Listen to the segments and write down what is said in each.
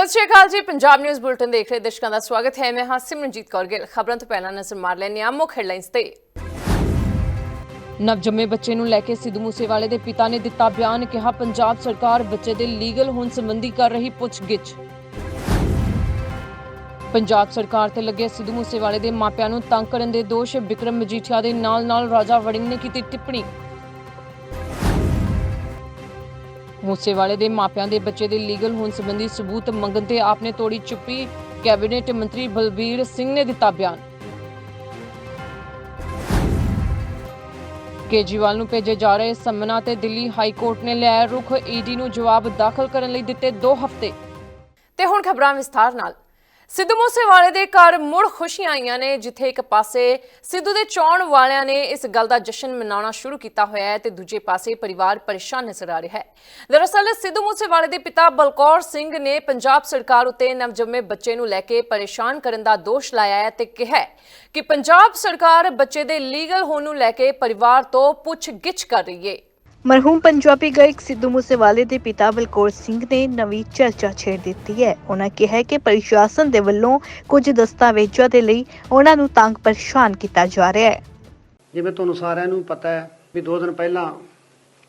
ਸਤਿ ਸ਼੍ਰੀ ਅਕਾਲ ਜੀ, Punjab news bulletin ਦੇਖ ਰਹੇ ਦਰਸ਼ਕਾਂ ਦਾ ਸਵਾਗਤ ਹੈ। ਮੈਂ ਹਾਂ ਸਿਮਰਨਜੀਤ ਕੌਰ ਗਿੱਲ। ਖਬਰਾਂ ਤੋਂ ਪਹਿਲਾਂ ਨਜ਼ਰ ਮਾਰ ਲੈਂਦੇ ਹਾਂ ਮੁੱਖ ਹੈਡਲਾਈਨਸ ਤੇ। ਨਵਜੰਮੇ ਬੱਚੇ ਨੂੰ ਲੈ ਕੇ ਸਿੱਧੂ ਮੂਸੇਵਾਲੇ ਦੇ ਪਿਤਾ ਨੇ ਦਿੱਤਾ ਬਿਆਨ, ਕਿਹਾ ਪੰਜਾਬ ਸਰਕਾਰ ਬੱਚੇ ਦੇ ਲੀਗਲ ਹੋਣ ਸੰਬੰਧੀ ਕਰ ਰਹੀ ਪੁੱਛਗਿੱਛ। ਪੰਜਾਬ ਸਰਕਾਰ ਤੇ ਲੱਗੇ ਸਿੱਧੂ ਮੂਸੇਵਾਲੇ ਦੇ ਮਾਪਿਆਂ ਨੂੰ ਤੰਗ ਕਰਨ ਦੇ ਦੋਸ਼, ਬਿਕਰਮ ਮਜੀਠੀਆ ਦੇ ਨਾਲ-ਨਾਲ ਰਾਜਾ ਵੜਿੰਗ ਨੇ ਕੀਤੀ ਟਿੱਪਣੀ। ਮੂਸੇਵਾਲੇ ਦੇ ਮਾਪਿਆਂ ਦੇ ਬੱਚੇ ਦੇ ਲੀਗਲ ਹੋਣ ਸੰਬੰਧੀ ਸਬੂਤ ਮੰਗਣ ਤੇ ਆਪਨੇ ਤੋੜੀ ਚੁੱਪੀ ਕੈਬਨਿਟ ਮੰਤਰੀ ਬਲਬੀਰ ਸਿੰਘ ਨੇ ਦਿੱਤਾ ਬਿਆਨ। ਕੇਜਰੀਵਾਲ ਨੂੰ ਭੇਜੇ ਜਾ ਰਹੇ ਸੰਮਨਾਂ ਤੇ ਦਿੱਲੀ ਹਾਈ ਕੋਰਟ ਨੇ ਲਿਆ ਰੁਖ ਈਡੀ ਨੂੰ ਜਵਾਬ ਦਾਖਲ ਕਰਨ ਲਈ ਦਿੱਤੇ 2 ਹਫ਼ਤੇ। ਤੇ ਹੁਣ ਖਬਰਾਂ ਵਿਸਥਾਰ ਨਾਲ। ਸਿੱਧੂ ਮੂਸੇਵਾਲੇ ਦੇ ਘਰ ਮੁੜ ਖੁਸ਼ੀਆਂ ਆਈਆਂ ਨੇ, ਜਿੱਥੇ ਇੱਕ ਪਾਸੇ ਸਿੱਧੂ ਦੇ ਚਾਹਣ ਵਾਲਿਆਂ ਨੇ ਇਸ ਗੱਲ ਦਾ ਜਸ਼ਨ ਮਨਾਉਣਾ ਸ਼ੁਰੂ ਕੀਤਾ ਹੋਇਆ ਹੈ ਤੇ ਦੂਜੇ ਪਾਸੇ ਪਰਿਵਾਰ ਪਰੇਸ਼ਾਨ ਨਜ਼ਰ ਆ ਰਿਹਾ ਹੈ। ਦਰਅਸਲ, ਸਿੱਧੂ ਮੂਸੇਵਾਲੇ ਦੇ ਪਿਤਾ ਬਲਕੌਰ ਸਿੰਘ ਨੇ ਪੰਜਾਬ ਸਰਕਾਰ ਉੱਤੇ ਨਵਜੰਮੇ ਬੱਚੇ ਨੂੰ ਲੈ ਕੇ ਪਰੇਸ਼ਾਨ ਕਰਨ ਦਾ ਦੋਸ਼ ਲਾਇਆ ਹੈ ਤੇ ਕਿਹਾ ਕਿ ਪੰਜਾਬ ਸਰਕਾਰ ਬੱਚੇ ਦੇ ਲੀਗਲ ਹੋਣ ਨੂੰ ਲੈ ਕੇ ਪਰਿਵਾਰ ਤੋਂ ਪੁੱਛ-ਗਿੱਛ ਕਰ ਰਹੀ ਹੈ। ਮਰਹੂਮ ਪੰਜਾਬੀ ਗਾਇਕ ਸਿੱਧੂ ਮੂਸੇਵਾਲੇ ਦੇ ਪਿਤਾ ਬਲਕੌਰ ਸਿੰਘ ਨੇ ਨਵੀਂ ਚਰਚਾ ਛੇੜ ਦਿੱਤੀ ਹੈ। ਉਹਨਾਂ ਕਿਹਾ ਕਿ ਪ੍ਰਸ਼ਾਸਨ ਦੇ ਵੱਲੋਂ ਕੁਝ ਦਸਤਾਵੇਜ਼ਾਂ ਦੇ ਲਈ ਉਹਨਾਂ ਨੂੰ ਤੰਗ ਪਰੇਸ਼ਾਨ ਕੀਤਾ ਜਾ ਰਿਹਾ ਹੈ। ਜਿਵੇਂ ਤੁਹਾਨੂੰ ਸਾਰਿਆਂ ਨੂੰ ਪਤਾ ਹੈ ਵੀ ਦੋ ਦਿਨ ਪਹਿਲਾਂ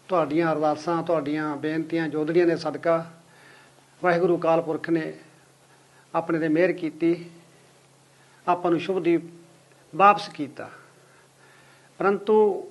ਤੁਹਾਡੀਆਂ ਅਰਦਾਸਾਂ, ਤੁਹਾਡੀਆਂ ਬੇਨਤੀਆਂ ਜੋਦੜੀਆਂ ਦੇ ਸਦਕਾ ਵਾਹਿਗੁਰੂ ਕਾਲ ਪੁਰਖ ਨੇ ਆਪਣੇ ਤੇ ਮਿਹਰ ਕੀਤੀ, ਆਪਾਂ ਨੂੰ ਸ਼ੁਭਦੀਪ ਵਾਪਸ ਕੀਤਾ। ਪਰੰਤੂ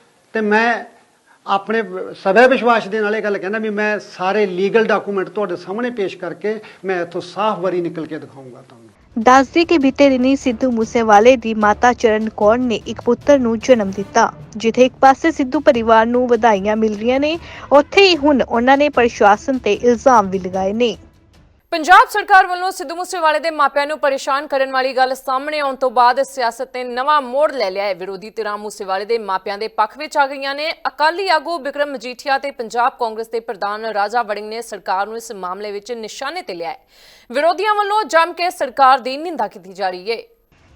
ਤੇ ਮੈਂ ਆਪਣੇ ਸਵੈ ਵਿਸ਼ਵਾਸ ਦੇ ਨਾਲ ਇਹ ਗੱਲ ਕਹਿੰਦਾ ਵੀ ਮੈਂ ਸਾਰੇ ਲੀਗਲ ਡਾਕੂਮੈਂਟ ਤੁਹਾਡੇ ਸਾਹਮਣੇ ਪੇਸ਼ ਕਰਕੇ ਮੈਂ ਇੱਥੋਂ ਸਾਫ਼ ਵਰੀ ਨਿਕਲ ਕੇ ਦਿਖਾਊਂਗਾ ਤੁਹਾਨੂੰ। ਦੱਸਦੇ ਕਿ ਬੀਤੇ ਦਿਨੀ ਸਿੱਧੂ ਮੂਸੇਵਾਲੇ ਦੀ ਮਾਤਾ ਚਰਨ ਕੌਰ ਨੇ ਇੱਕ ਪੁੱਤਰ ਨੂੰ ਜਨਮ ਦਿੱਤਾ, ਜਿੱਥੇ ਇੱਕ ਪਾਸੇ ਸਿੱਧੂ ਪਰਿਵਾਰ ਨੂੰ ਵਧਾਈਆਂ ਮਿਲ ਰਹੀਆਂ ਨੇ, ਉੱਥੇ ਹੀ ਹੁਣ ਉਹਨਾਂ ਨੇ ਪ੍ਰਸ਼ਾਸਨ ਤੇ ਇਲਜ਼ਾਮ ਵੀ ਲਗਾਏ ਨੇ। ਪੰਜਾਬ ਸਰਕਾਰ ਵੱਲੋਂ ਸਿੱਧੂ ਮੂਸੇਵਾਲੇ ਦੇ ਮਾਪਿਆਂ ਨੂੰ ਪਰੇਸ਼ਾਨ ਕਰਨ ਵਾਲੀ ਗੱਲ ਸਾਹਮਣੇ ਆਉਣ ਤੋਂ ਬਾਅਦ ਸਿਆਸਤ ਨੇ ਨਵਾਂ ਮੋੜ ਲੈ ਲਿਆ ਹੈ। ਵਿਰੋਧੀ ਧਿਰਾਂ ਮੂਸੇਵਾਲੇ ਦੇ ਮਾਪਿਆਂ ਦੇ ਪੱਖ ਵਿੱਚ ਆ ਗਈਆਂ ਨੇ। ਅਕਾਲੀ ਆਗੂ ਬਿਕਰਮ ਮਜੀਠੀਆ ਤੇ ਪੰਜਾਬ ਕਾਂਗਰਸ ਦੇ ਪ੍ਰਧਾਨ ਰਾਜਾ ਵੜਿੰਗ ਨੇ ਸਰਕਾਰ ਨੂੰ ਇਸ ਮਾਮਲੇ ਵਿੱਚ ਨਿਸ਼ਾਨੇ ਤੇ ਲਿਆ ਹੈ। ਵਿਰੋਧੀਆਂ ਵੱਲੋਂ ਜੰਮ ਕੇ ਸਰਕਾਰ ਦੀ ਨਿੰਦਾ ਕੀਤੀ ਜਾ ਰਹੀ ਹੈ।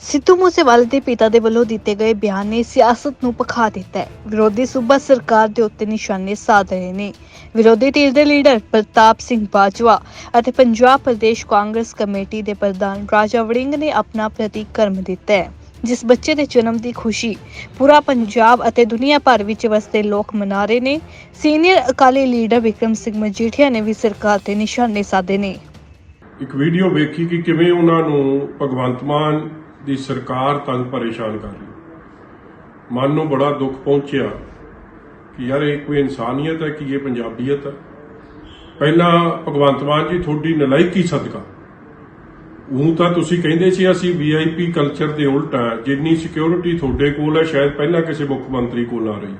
ਸਿੱਧੂ ਮੂਸੇਵਾਲੇ ਦੇ ਪਿਤਾ ਦੇ ਵੱਲੋਂ ਦਿੱਤੇ ਗਏ ਬਿਆਨ ਨੇ ਸਿਆਸਤ ਨੂੰ ਪਖਾ ਦਿੱਤਾ ਹੈ। ਵਿਰੋਧੀ ਸੂਬਾ ਸਰਕਾਰ ਦੇ ਉੱਤੇ ਨਿਸ਼ਾਨੇ ਸਾਧ ਰਹੇ ਨੇ। ਵਿਰੋਧੀ ਧਿਰ ਦੇ ਲੀਡਰ ਪ੍ਰਤਾਪ ਸਿੰਘ ਬਾਜਵਾ ਅਤੇ ਪੰਜਾਬ ਪ੍ਰਦੇਸ਼ ਕਾਂਗਰਸ ਕਮੇਟੀ ਦੇ ਪ੍ਰਧਾਨ ਰਾਜਾ ਵੜਿੰਗ ਨੇ ਆਪਣਾ ਪ੍ਰਤੀਕਰਮ ਦਿੱਤਾ ਹੈ, ਜਿਸ ਬੱਚੇ ਦੇ ਜਨਮ ਦੀ ਖੁਸ਼ੀ ਪੂਰਾ ਪੰਜਾਬ ਅਤੇ ਦੁਨੀਆ ਭਰ ਵਿੱਚ ਵਸਦੇ ਲੋਕ ਮਨਾ ਰਹੇ ਨੇ। ਸੀਨੀਅਰ ਅਕਾਲੀ ਲੀਡਰ ਵਿਕਰਮ ਸਿੰਘ ਮਜੀਠੀਆ ਨੇ ਵੀ ਸਰਕਾਰ ਤੇ ਨਿਸ਼ਾਨੇ ਸਾਧੇ ਨੇ। ਇੱਕ ਵੀਡੀਓ ਵੇਖੀ ਕਿ ਕਿਵੇਂ ਉਹਨਾਂ ਨੂੰ ਭਗਵੰਤ ਮਾਨ ਦੀ ਸਰਕਾਰ ਤੰਗ ਪਰੇਸ਼ਾਨ ਕਰ ਰਹੀ ਮਨ ਨੂੰ ਬੜਾ ਦੁੱਖ ਪਹੁੰਚਿਆ। ਕਿ ਯਾਰ ਇਹ ਕੋਈ ਇਨਸਾਨੀਅਤ ਹੈ ਕਿ ਇਹ ਪੰਜਾਬੀਅਤ ਹੈ? ਪਹਿਲਾਂ ਭਗਵੰਤ ਮਾਨ ਜੀ, ਤੁਹਾਡੀ ਨਲਾਇਕੀ ਸਦਕਾ। ਉਹ ਤਾਂ ਤੁਸੀਂ ਕਹਿੰਦੇ ਸੀ, ਅਸੀਂ ਵੀਆਈਪੀ ਕਲਚਰ ਦੇ ਉਲਟ ਆ ਜਿੰਨੀ ਸਿਕਿਉਰਿਟੀ ਤੁਹਾਡੇ ਕੋਲ ਹੈ, ਸ਼ਾਇਦ ਪਹਿਲਾਂ ਕਿਸੇ ਮੁੱਖ ਮੰਤਰੀ ਕੋਲ ਨਾ ਰਹੀ।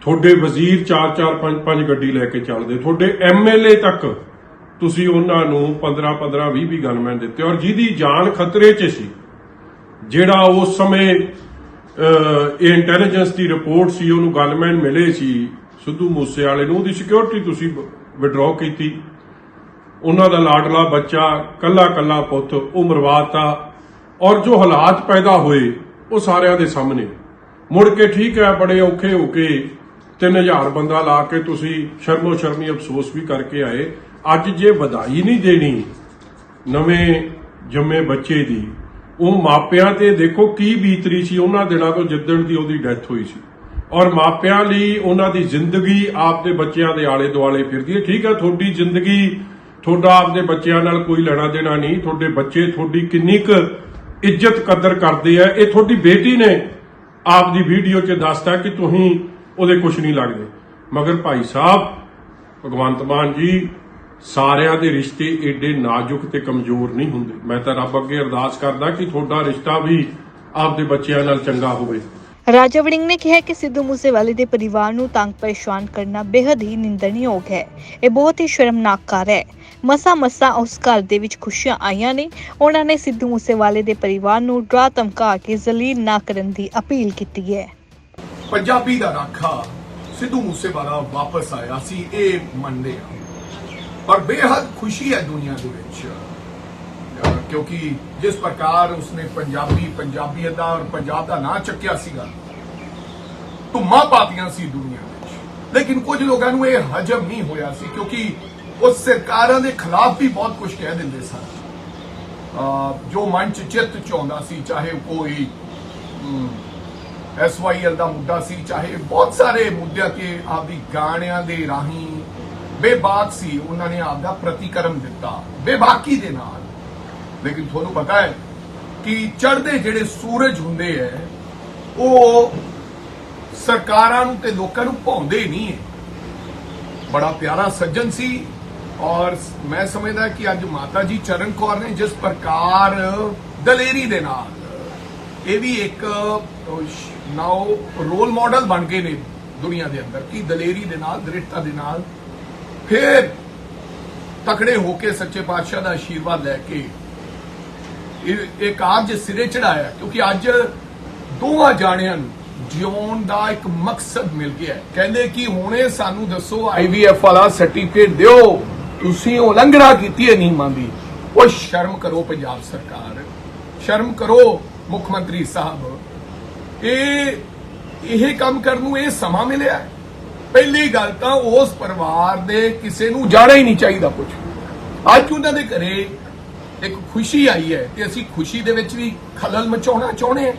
ਤੁਹਾਡੇ ਵਜ਼ੀਰ 4-4 5-5 ਗੱਡੀ ਲੈ ਕੇ ਚੱਲਦੇ। ਤੁਹਾਡੇ ਐਮਐਲਏ ਤੱਕ ਤੁਸੀਂ ਉਹਨਾਂ ਨੂੰ 15 15 20 20 ਗਨਮੈਨ ਦਿੱਤੇ। ਔਰ ਜਿਹਦੀ ਜਾਨ ਖਤਰੇ 'ਚ ਸੀ, ਜਿਹੜਾ ਉਸ ਸਮੇਂ ਇਹ ਇੰਟੈਲੀਜੈਂਸ ਦੀ ਰਿਪੋਰਟ ਸੀ, ਉਹਨੂੰ ਗਨਮੈਨ ਮਿਲੇ ਸੀ, ਸਿੱਧੂ ਮੂਸੇ ਵਾਲੇ ਨੂੰ, ਉਹਦੀ ਸਿਕਿਉਰਿਟੀ ਤੁਸੀਂ ਵਿਡਰਾਅ ਕੀਤੀ। ਉਹਨਾਂ ਦਾ ਲਾਡਲਾ ਬੱਚਾ, ਕੱਲਾ ਕੱਲਾ ਪੁੱਤ, ਉਹ ਮਰਵਾਤਾ। ਔਰ ਜੋ ਹਾਲਾਤ ਪੈਦਾ ਹੋਏ, ਉਹ ਸਾਰਿਆਂ ਦੇ ਸਾਹਮਣੇ। ਮੁੜ ਕੇ ਠੀਕ ਹੈ, ਬੜੇ ਔਖੇ ਹੋ ਕੇ 3000 ਬੰਦਾ ਲਾ ਕੇ ਤੁਸੀਂ ਸ਼ਰਮੋ ਸ਼ਰਮੀ ਅਫਸੋਸ ਵੀ ਕਰਕੇ ਆਏ। ਅੱਜ ਜੇ ਵਧਾਈ ਨਹੀਂ ਦੇਣੀ ਨਵੇਂ ਜੰਮੇ ਬੱਚੇ ਦੀ ਉਹ ਮਾਪਿਆਂ ਤੇ ਦੇਖੋ ਕੀ ਬੀਤਰੀ ਸੀ। ਉਹਨਾਂ ਦਿਨਾਂ ਤੋਂ ਜਿੱਦਣ ਦੀ ਉਹਦੀ ਡੈਥ ਹੋਈ ਸੀ। ਔਰ ਮਾਪਿਆਂ ਲਈ ਉਹਨਾਂ ਦੀ ਜ਼ਿੰਦਗੀ ਆਪਦੇ ਬੱਚਿਆਂ ਦੇ ਆਲੇ ਦੁਆਲੇ ਫਿਰਦੀ ਹੈ। ਠੀਕ ਹੈ, ਤੁਹਾਡੀ ਜ਼ਿੰਦਗੀ ਤੁਹਾਡਾ ਆਪਦੇ ਬੱਚਿਆਂ ਨਾਲ ਕੋਈ ਲੈਣਾ ਦੇਣਾ ਨਹੀਂ। ਤੁਹਾਡੇ ਬੱਚੇ ਤੁਹਾਡੀ ਕਿੰਨੀ ਕੁ ਇੱਜ਼ਤ ਕਦਰ ਕਰਦੇ ਆ। ਇਹ ਤੁਹਾਡੀ ਬੇਟੀ ਨੇ ਆਪਦੀ ਵੀਡੀਓ 'ਚ ਦੱਸਤਾ ਕਿ ਤੁਸੀਂ ਉਹਦੇ ਕੁਝ ਨਹੀਂ ਲੱਗਦੇ। ਮਗਰ ਭਾਈ ਸਾਹਿਬ, ਭਗਵੰਤ ਮਾਨ ਜੀ ਸਾਰਿਆਂ ਦੇ ਰਿਸ਼ਤੇ ਏਡੇ ਨਾਜ਼ੁਕ ਤੇ ਕਮਜ਼ੋਰ ਨਹੀਂ ਹੁੰਦੇ। ਮੈਂ ਤਾਂ ਰੱਬ ਅੱਗੇ ਅਰਦਾਸ ਕਰਦਾ ਕਿ ਤੁਹਾਡਾ ਰਿਸ਼ਤਾ ਵੀ ਆਪਦੇ ਬੱਚਿਆਂ ਨਾਲ ਚੰਗਾ ਹੋਵੇ। ਰਾਜਾ ਵੜਿੰਗ ਨੇ ਕਿਹਾ ਕਿ ਸਿੱਧੂ ਮੂਸੇਵਾਲੇ ਦੇ ਪਰਿਵਾਰ ਨੂੰ ਤੰਗ ਪਰੇਸ਼ਾਨ ਕਰਨਾ ਬੇहद ਹੀ ਨਿੰਦਣਯੋਗ ਹੈ। ਇਹ ਬਹੁਤ ਹੀ ਸ਼ਰਮਨਾਕ ਕਾਰ ਹੈ। ਮਸਾ ਮਸਾ ਉਸ ਘਰ ਦੇ ਵਿੱਚ ਖੁਸ਼ੀਆਂ ਆਈਆਂ ਨੇ। ਉਹਨਾਂ ਨੇ ਸਿੱਧੂ ਮੂਸੇਵਾਲੇ ਦੇ ਪਰਿਵਾਰ ਨੂੰ ਡਰਾ ਧਮਕਾ ਕੇ ਜ਼ਲੀਲ ਨਾ ਕਰਨ ਦੀ ਅਪੀਲ ਕੀਤੀ ਹੈ। ਪੰਜਾਬੀ ਦਾ ਰਾਖਾ ਸਿੱਧੂ ਮੂਸੇਵਾਲਾ ਵਾਪਸ ਆਇਆ ਸੀ ਇਹ ਮੰਨਦੇ ਆ। ਪਰ ਬੇਹੱਦ ਖੁਸ਼ੀ ਹੈ ਦੁਨੀਆ ਦੇ ਵਿੱਚ ਕਿਉਂਕਿ ਜਿਸ ਪ੍ਰਕਾਰ ਉਸਨੇ ਪੰਜਾਬੀ ਪੰਜਾਬੀਅਤ ਦਾ ਔਰ ਪੰਜਾਬ ਦਾ ਨਾਂ ਚੱਕਿਆ ਸੀਗਾ ਧੁੰਮਾਂ ਪਾਤੀਆਂ ਸੀ ਦੁਨੀਆ ਵਿੱਚ ਲੇਕਿਨ ਕੁਝ ਲੋਕਾਂ ਨੂੰ ਇਹ ਹਜਮ ਨਹੀਂ ਹੋਇਆ ਸੀ ਕਿਉਂਕਿ ਉਹ ਸਰਕਾਰਾਂ ਦੇ ਖਿਲਾਫ ਵੀ ਬਹੁਤ ਕੁਝ ਕਹਿ ਦਿੰਦੇ ਸਨ ਜੋ ਮਨ ਚ ਚਿੱਤ ਚ ਆਉਂਦਾ ਸੀ ਚਾਹੇ ਉਹ ਕੋਈ ਅਮ, ਐਸਵਾਈਐਲ ਦਾ ਮੁੱਦਾ ਸੀ ਚਾਹੇ ਬਹੁਤ ਸਾਰੇ ਮੁੱਦਿਆਂ ਤੇ ਆਪਦੀ ਗਾਣਿਆਂ ਦੇ ਰਾਹੀਂ ਬੇਬਾਕ ਸੀ, ਉਹਨਾਂ ਨੇ ਆਪਦਾ ਪ੍ਰਤੀਕਰਮ ਦਿੱਤਾ, ਬੇਬਾਕੀ ਦੇ ਨਾਲ। ਲੇਕਿਨ ਤੁਹਾਨੂੰ ਪਤਾ ਹੈ ਕਿ ਚੜ੍ਹਦੇ ਜਿਹੜੇ ਸੂਰਜ ਹੁੰਦੇ ਐ ਉਹ ਸਰਕਾਰਾਂ ਨੂੰ ਤੇ ਲੋਕਾਂ ਨੂੰ ਭਾਉਂਦੇ ਨਹੀਂ ਹੈ। ਬੜਾ ਪਿਆਰਾ ਸੱਜਣ ਸੀ ਔਰ ਮੈਂ ਸਮਝਦਾ ਕਿ ਅੱਜ ਮਾਤਾ ਜੀ ਚਰਨ ਕੌਰ ਨੇ ਜਿਸ ਪ੍ਰਕਾਰ ਦਲੇਰੀ ਦੇ ਨਾਲ, ਇਹ ਵੀ ਇੱਕ ਨਾਓ ਰੋਲ ਮਾਡਲ ਬਣ ਗਏ ਨੇ ਦੁਨੀਆ ਦੇ ਅੰਦਰ, ਕਿ ਦਲੇਰੀ ਦੇ ਨਾਲ, ਦ੍ਰਿੜਤਾ ਦੇ ਨਾਲ ਫਿਰ ਤਕੜੇ ਹੋ ਕੇ ਸੱਚੇ ਪਾਤਸ਼ਾਹ ਦਾ ਆਸ਼ੀਰਵਾਦ ਲੈ ਕੇ ਇਹ ਇਹ ਕਾਰਜ ਸਿਰੇ ਚੜਾਇਆ, ਕਿਉਂਕਿ ਅੱਜ ਦੋਵਾਂ ਜਾਣਿਆਂ ਨੂੰ ਜਿਉਣ ਦਾ ਇੱਕ ਮਕਸਦ ਮਿਲ ਗਿਆ। ਕਹਿੰਦੇ ਕਿ ਹੁਣੇ ਸਾਨੂੰ ਦੱਸੋ ਆਈਵੀਐਫ ਵਾਲਾ ਸਰਟੀਫਿਕੇਟ ਦਿਓ, ਤੁਸੀਂ ਉਲੰਘਣਾ ਕੀਤੀ ਹੈ ਨਿਯਮਾਂ ਦੀ। ਉਹ ਸ਼ਰਮ ਕਰੋ ਪੰਜਾਬ ਸਰਕਾਰ। ਸ਼ਰਮ ਕਰੋ ਮੁੱਖ ਮੰਤਰੀ ਸਾਹਿਬ। ਇਹ ਇਹ ਕੰਮ ਕਰਨ ਨੂੰ ਇਹ ਸਮਾਂ ਮਿਲਿਆ। ਹੈ। ਪਹਿਲੀ ਗੱਲ ਤਾਂ ਉਸ ਪਰਿਵਾਰ ਦੇ ਕਿਸੇ ਨੂੰ ਜਾਣਾ ਹੀ ਨਹੀਂ ਚਾਹੀਦਾ ਕੁਝ ਅੱਜ ਉਹਨਾਂ ਦੇ ਘਰੇ ਇੱਕ ਖੁਸ਼ੀ ਆਈ ਹੈ ਤੇ ਅਸੀਂ ਖੁਸ਼ੀ ਦੇ ਵਿੱਚ ਵੀ ਖਲਲ ਮਚਾਉਣਾ ਚਾਹੁੰਦੇ ਹਾਂ।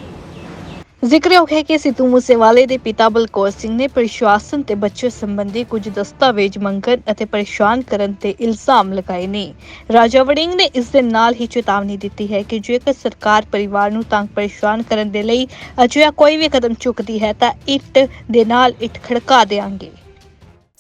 ਜ਼ਿਕਰਯੋਗ ਹੈ ਕਿ ਸਿੱਧੂ ਮੂਸੇਵਾਲੇ ਦੇ ਪਿਤਾ ਬਲਕੌਰ ਸਿੰਘ ਨੇ ਪ੍ਰਸ਼ਾਸਨ ਤੇ ਬੱਚੇ ਸੰਬੰਧੀ ਕੁਝ ਦਸਤਾਵੇਜ਼ ਮੰਗਣ ਅਤੇ ਪਰੇਸ਼ਾਨ ਕਰਨ ਤੇ ਇਲਜ਼ਾਮ ਲਗਾਏ ਨੇ। ਰਾਜਾ ਵੜਿੰਗ ਨੇ ਇਸ ਦੇ ਨਾਲ ਹੀ ਚੇਤਾਵਨੀ ਦਿੱਤੀ ਹੈ ਕਿ ਜੇਕਰ ਸਰਕਾਰ ਪਰਿਵਾਰ ਨੂੰ ਤੰਗ ਪਰੇਸ਼ਾਨ ਕਰਨ ਦੇ ਲਈ ਅਜਿਹਾ ਕੋਈ ਵੀ ਕਦਮ ਚੁੱਕਦੀ ਹੈ ਤਾਂ ਇੱਟ ਦੇ ਨਾਲ ਇੱਟ ਖੜਕਾ ਦੇਵਾਂਗੇ।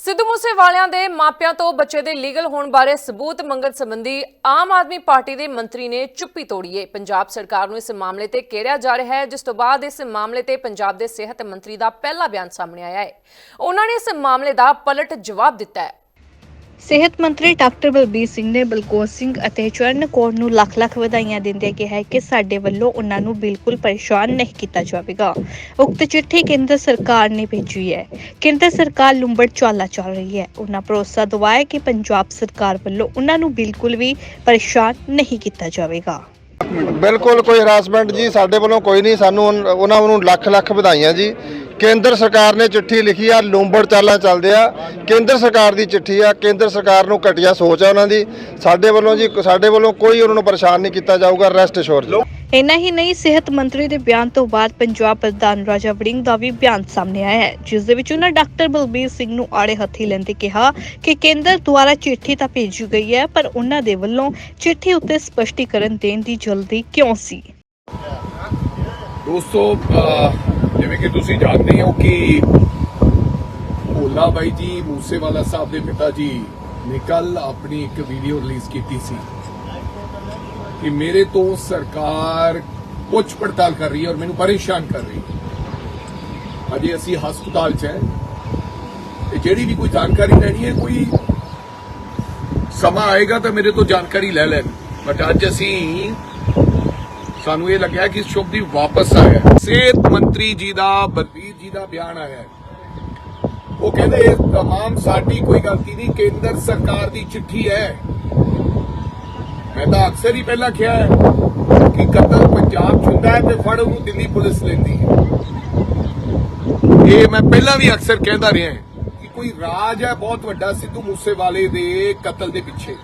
ਸਿੱਧੂ ਮੂਸੇਵਾਲਿਆਂ ਦੇ ਮਾਪਿਆਂ ਤੋਂ ਬੱਚੇ ਦੇ ਲੀਗਲ ਹੋਣ ਬਾਰੇ ਸਬੂਤ ਮੰਗਣ ਸੰਬੰਧੀ ਆਮ ਆਦਮੀ ਪਾਰਟੀ ਦੇ ਮੰਤਰੀ ਨੇ ਚੁੱਪੀ ਤੋੜੀ ਹੈ ਪੰਜਾਬ ਸਰਕਾਰ ਨੂੰ ਇਸ ਮਾਮਲੇ ਤੇ ਘੇਰਿਆ ਜਾ ਰਿਹਾ ਹੈ, ਜਿਸ ਤੋਂ ਬਾਅਦ ਇਸ ਮਾਮਲੇ ਤੇ ਪੰਜਾਬ ਦੇ ਸਿਹਤ ਮੰਤਰੀ ਦਾ ਪਹਿਲਾ ਬਿਆਨ ਸਾਹਮਣੇ ਆਇਆ ਹੈ। ਉਹਨਾਂ ਨੇ ਇਸ ਮਾਮਲੇ ਦਾ ਪਲਟ ਜਵਾਬ ਦਿੱਤਾ ਹੈ। ਸਿਹਤ ਮੰਤਰੀ ਡਾਕਟਰ ਬਲਬੀਰ ਸਿੰਘ ਨੇ ਬਲਕੌਰ ਸਿੰਘ ਅਤੇ ਚਰਨ ਕੌਰ ਨੂੰ ਲੱਖ ਲੱਖ ਵਧਾਈਆਂ ਦਿੰਦਿਆਂ ਕਿਹਾ ਕਿ ਸਾਡੇ ਵੱਲੋਂ ਉਹਨਾਂ ਨੂੰ ਬਿਲਕੁਲ ਪਰੇਸ਼ਾਨ ਨਹੀਂ ਕੀਤਾ ਜਾਵੇਗਾ। ਉਕਤ ਚਿੱਠੀ ਕੇਂਦਰ ਸਰਕਾਰ ਨੇ ਭੇਜੀ ਹੈ। ਕੇਂਦਰ ਸਰਕਾਰ ਲੁੰਬੜ ਚਾਲਾ ਚੱਲ ਰਹੀ ਹੈ। ਉਹਨਾਂ ਭਰੋਸਾ ਦਿਵਾਇਆ ਕਿ ਪੰਜਾਬ ਸਰਕਾਰ ਵੱਲੋਂ ਉਹਨਾਂ ਨੂੰ ਬਿਲਕੁਲ ਵੀ ਪਰੇਸ਼ਾਨ ਨਹੀਂ ਕੀਤਾ ਜਾਵੇਗਾ। ਬਿਲਕੁਲ ਕੋਈ ਹਰਾਸਮੈਂਟ ਜੀ, ਸਾਡੇ ਵੱਲੋਂ ਕੋਈ ਨਹੀਂ। ਸਾਨੂੰ ਉਹਨਾਂ ਨੂੰ ਲੱਖ ਲੱਖ ਵਧਾਈਆਂ ਜੀ। ਕੇਂਦਰ ਸਰਕਾਰ ਨੇ ਚਿੱਠੀ ਲਿਖੀ ਆ, ਲੂੰਬੜ ਚਾਲਾਂ ਚੱਲਦੇ ਆ। ਕੇਂਦਰ ਸਰਕਾਰ ਦੀ ਚਿੱਠੀ ਆ, ਕੇਂਦਰ ਸਰਕਾਰ ਨੂੰ ਘਟੀਆ ਸੋਚ ਆ ਉਹਨਾਂ ਦੀ। ਸਾਡੇ ਵੱਲੋਂ ਜੀ, ਸਾਡੇ ਵੱਲੋਂ ਕੋਈ ਉਹਨਾਂ ਨੂੰ ਪਰੇਸ਼ਾਨ ਨਹੀਂ ਕੀਤਾ ਜਾਊਗਾ ਰੈਸਟ ਅਸ਼ੋਰ ਜੀ। ਇੰਨਾ ਹੀ ਨਹੀਂ, ਸਿਹਤ ਮੰਤਰੀ ਦੇ ਬਿਆਨ ਤੋਂ ਬਾਅਦ ਪੰਜਾਬ ਪ੍ਰਧਾਨ ਰਾਜਾ ਵੜਿੰਗ ਦਾ ਵੀ ਬਿਆਨ ਸਾਹਮਣੇ ਆਇਆ ਹੈ, ਜਿਸ ਦੇ ਵਿੱਚ ਉਹਨਾਂ ਡਾਕਟਰ ਬਲਬੀਰ ਸਿੰਘ ਨੂੰ ਆੜੇ ਹੱਥੀ ਲੈਂਦੇ ਕਿਹਾ ਕਿ ਕੇਂਦਰ ਦੁਆਰਾ ਚਿੱਠੀ ਤਾਂ ਭੇਜੀ ਗਈ ਹੈ, ਪਰ ਉਹਨਾਂ ਦੇ ਵੱਲੋਂ ਚਿੱਠੀ ਉੱਤੇ ਸਪਸ਼ਟੀਕਰਨ ਦੇਣ ਦੀ ਜਲਦੀ ਕਿਉਂ ਸੀ? ਦੋਸਤੋ ਜਿਵੇਂ ਕਿ ਤੁਸੀਂ ਜਾਣਦੇ ਹੋ ਕਿ ਭੋਲਾ ਬਾਈ ਜੀ ਮੂਸੇਵਾਲਾ ਸਾਹਿਬ ਦੇ ਪਿਤਾ ਜੀ ਨੇ ਕੱਲ ਆਪਣੀ ਇੱਕ ਵੀਡੀਓ ਰਿਲੀਜ਼ ਕੀਤੀ ਸੀ ਕਿ ਮੇਰੇ ਤੋਂ ਸਰਕਾਰ ਪੁੱਛ ਪੜਤਾਲ ਕਰ ਰਹੀ ਹੈ ਔਰ ਮੈਨੂੰ ਪਰੇਸ਼ਾਨ ਕਰ ਰਹੀ ਹੈ। ਅਜੇ ਅਸੀਂ ਹਸਪਤਾਲ 'ਚ ਹੈ। ਤੇ ਜਿਹੜੀ ਵੀ ਕੋਈ ਜਾਣਕਾਰੀ ਲੈਣੀ ਹੈ, ਕੋਈ ਸਮਾਂ ਆਏਗਾ ਤਾਂ ਮੇਰੇ ਤੋਂ ਜਾਣਕਾਰੀ ਲੈ ਲੈਣ। ਬਟ ਅੱਜ ਅਸੀਂ ਸਾਨੂੰ ਇਹ ਲੱਗਿਆ ਕਿ ਸ਼ੁਭਦੀਪ ਵਾਪਸ ਆਇਆ ਸਿਹਤ ਮੰਤਰੀ ਜੀ ਦਾ ਬਲਬੀਰ ਜੀ ਦਾ ਬਿਆਨ ਆਇਆ ਉਹ ਕਹਿੰਦੇ, ਇਹ ਤਮਾਮ ਸਾਡੀ ਕੋਈ ਗਲਤੀ ਨਹੀਂ, ਕੇਂਦਰ ਸਰਕਾਰ ਦੀ ਚਿੱਠੀ ਹੈ। ਮੈਂ ਤਾਂ ਅਕਸਰ ਹੀ ਪਹਿਲਾਂ ਕਿਹਾ ਹੈ ਕਿ ਕਤਲ ਪੰਜਾਬ 'ਚ ਹੁੰਦਾ ਹੈ ਤੇ ਫੜ ਉਹਨੂੰ ਦਿੱਲੀ ਪੁਲਿਸ ਲੈਂਦੀ ਹੈ। ਇਹ ਮੈਂ ਪਹਿਲਾਂ ਵੀ ਅਕਸਰ ਕਹਿੰਦਾ ਰਿਹਾ ਕਿ ਕੋਈ ਰਾਜ ਹੈ ਬਹੁਤ ਵੱਡਾ ਸਿੱਧੂ ਮੂਸੇਵਾਲੇ ਦੇ ਕਤਲ ਦੇ ਪਿੱਛੇ।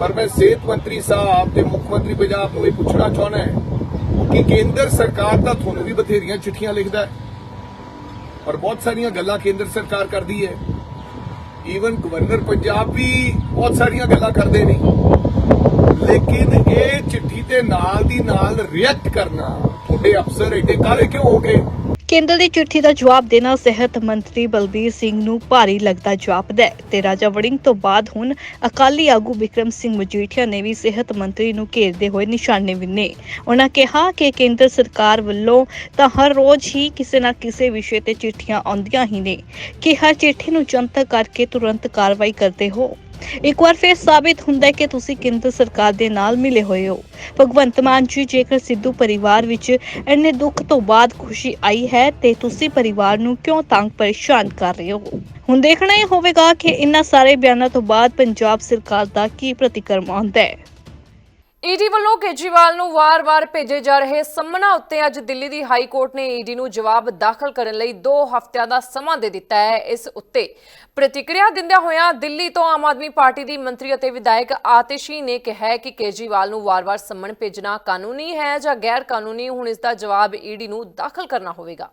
ਪਰ ਮੈਂ ਸਿਹਤ ਮੰਤਰੀ ਸਾਹਿਬ ਤੇ ਮੁੱਖ ਮੰਤਰੀ ਪੰਜਾਬ ਨੂੰ ਇਹ ਪੁੱਛਣਾ ਚਾਹੁੰਦਾ ਹਾਂ ਕਿ ਕੇਂਦਰ ਸਰਕਾਰ ਤਾਂ ਤੁਹਾਨੂੰ ਵੀ ਬਥੇਰੀਆਂ ਚਿੱਠੀਆਂ ਲਿਖਦਾ ਹੈ ਪਰ ਬਹੁਤ ਸਾਰੀਆਂ ਗੱਲਾਂ ਕੇਂਦਰ ਸਰਕਾਰ ਕਰਦੀ ਹੈ। ਈਵਨ ਗਵਰਨਰ ਪੰਜਾਬ ਵੀ ਬਹੁਤ ਸਾਰੀਆਂ ਗੱਲਾਂ ਕਰਦੇ ਨੇ। ਲੇਕਿਨ ਇਹ ਚਿੱਠੀ ਤੇ ਨਾਲ ਦੀ ਨਾਲ ਰਿਐਕਟ ਕਰਨਾ ਤੁਹਾਡੇ ਅਫਸਰ ਏਡੇ ਕਾਲੇ ਕਿਉਂ ਹੋ ਗਏ? ਕੇਂਦਰ ਦੀ ਚਿੱਠੀ ਦਾ ਜਵਾਬ ਦੇਣਾ ਸਿਹਤ ਮੰਤਰੀ ਬਲਬੀਰ ਸਿੰਘ ਨੂੰ ਭਾਰੀ ਲੱਗਦਾ ਜਾਪਦਾ ਹੈ ਤੇ ਰਾਜਾ ਵੜਿੰਗ ਤੋਂ ਬਾਅਦ ਹੁਣ ਅਕਾਲੀ ਆਗੂ ਵਿਕਰਮ ਸਿੰਘ ਮਜੀਠੀਆ ਨੇ ਵੀ ਸਿਹਤ ਮੰਤਰੀ ਨੂੰ ਘੇਰਦੇ ਹੋਏ ਨਿਸ਼ਾਨੇ ਵਿੰਨੇ। ਉਹਨਾਂ ਕਿਹਾ ਕਿ ਕੇਂਦਰ ਸਰਕਾਰ ਵੱਲੋਂ ਤਾਂ ਹਰ ਰੋਜ਼ ਹੀ ਕਿਸੇ ਨਾ ਕਿਸੇ ਵਿਸ਼ੇ ਤੇ ਚਿੱਠੀਆਂ ਆਉਂਦੀਆਂ ਹੀ ਨੇ। ਕਿ ਹਰ ਚਿੱਠੀ ਨੂੰ ਜਨਤਕ ਕਰਕੇ ਤੁਰੰਤ ਕਾਰਵਾਈ ਕਰਦੇ ਹੋ। ਇੱਕ ਵਾਰ ਫਿਰ ਸਾਬਿਤ ਹੁੰਦਾ ਹੈ ਕਿ ਤੁਸੀਂ ਕੇਂਦਰ ਸਰਕਾਰ ਦੇ ਨਾਲ ਮਿਲੇ ਹੋਏ ਹੋ। ਭਗਵੰਤ ਮਾਨ ਜੀ, ਜੇਕਰ ਸਿੱਧੂ ਪਰਿਵਾਰ ਵਿੱਚ ਇੰਨੇ ਦੁੱਖ ਤੋਂ ਬਾਅਦ ਖੁਸ਼ੀ ਆਈ ਹੈ, ਤੇ ਤੁਸੀਂ ਪਰਿਵਾਰ ਨੂੰ ਕਿਉਂ ਤੰਗ ਪਰੇਸ਼ਾਨ ਕਰ ਰਹੇ ਹੋ? ਹੁਣ ਦੇਖਣਾ ਇਹ ਹੋਵੇਗਾ ਕਿ ਇਨ੍ਹਾਂ ਸਾਰੇ ਬਿਆਨਾਂ ਤੋਂ ਬਾਅਦ ਪੰਜਾਬ ਸਰਕਾਰ ਦਾ ਕੀ ਪ੍ਰਤੀਕਰਮ ਆਉਂਦਾ ਹੈ। ਈਡੀ ਵੱਲੋਂ ਕੇਜਰੀਵਾਲ ਨੂੰ ਵਾਰ-ਵਾਰ ਭੇਜੇ ਜਾ ਰਹੇ ਸੰਮਨਾਂ ਉੱਤੇ ਅੱਜ ਦਿੱਲੀ ਦੀ ਹਾਈ ਕੋਰਟ ਨੇ ਈਡੀ ਨੂੰ ਜਵਾਬ ਦਾਖਲ ਕਰਨ ਲਈ 2 ਹਫ਼ਤਿਆਂ ਦਾ ਸਮਾਂ ਦੇ ਦਿੱਤਾ ਹੈ। ਇਸ ਉੱਤੇ ਪ੍ਰਤੀਕਿਰਿਆ ਦਿੰਦਿਆਂ ਹੋਇਆਂ ਦਿੱਲੀ ਤੋਂ ਆਮ ਆਦਮੀ ਪਾਰਟੀ ਦੀ ਮੰਤਰੀ ਅਤੇ ਵਿਧਾਇਕ ਆਤਿਸ਼ੀ ਨੇ ਕਿਹਾ ਕਿ ਕੇਜਰੀਵਾਲ ਨੂੰ ਵਾਰ-ਵਾਰ ਸੰਮਨ ਭੇਜਣਾ ਕਾਨੂੰਨੀ ਹੈ ਜਾਂ ਗੈਰ ਕਾਨੂੰਨੀ ਹੁਣ ਇਸ ਦਾ ਜਵਾਬ ਈਡੀ ਨੂੰ ਦਾਖਲ ਕਰਨਾ ਹੋਵੇਗਾ।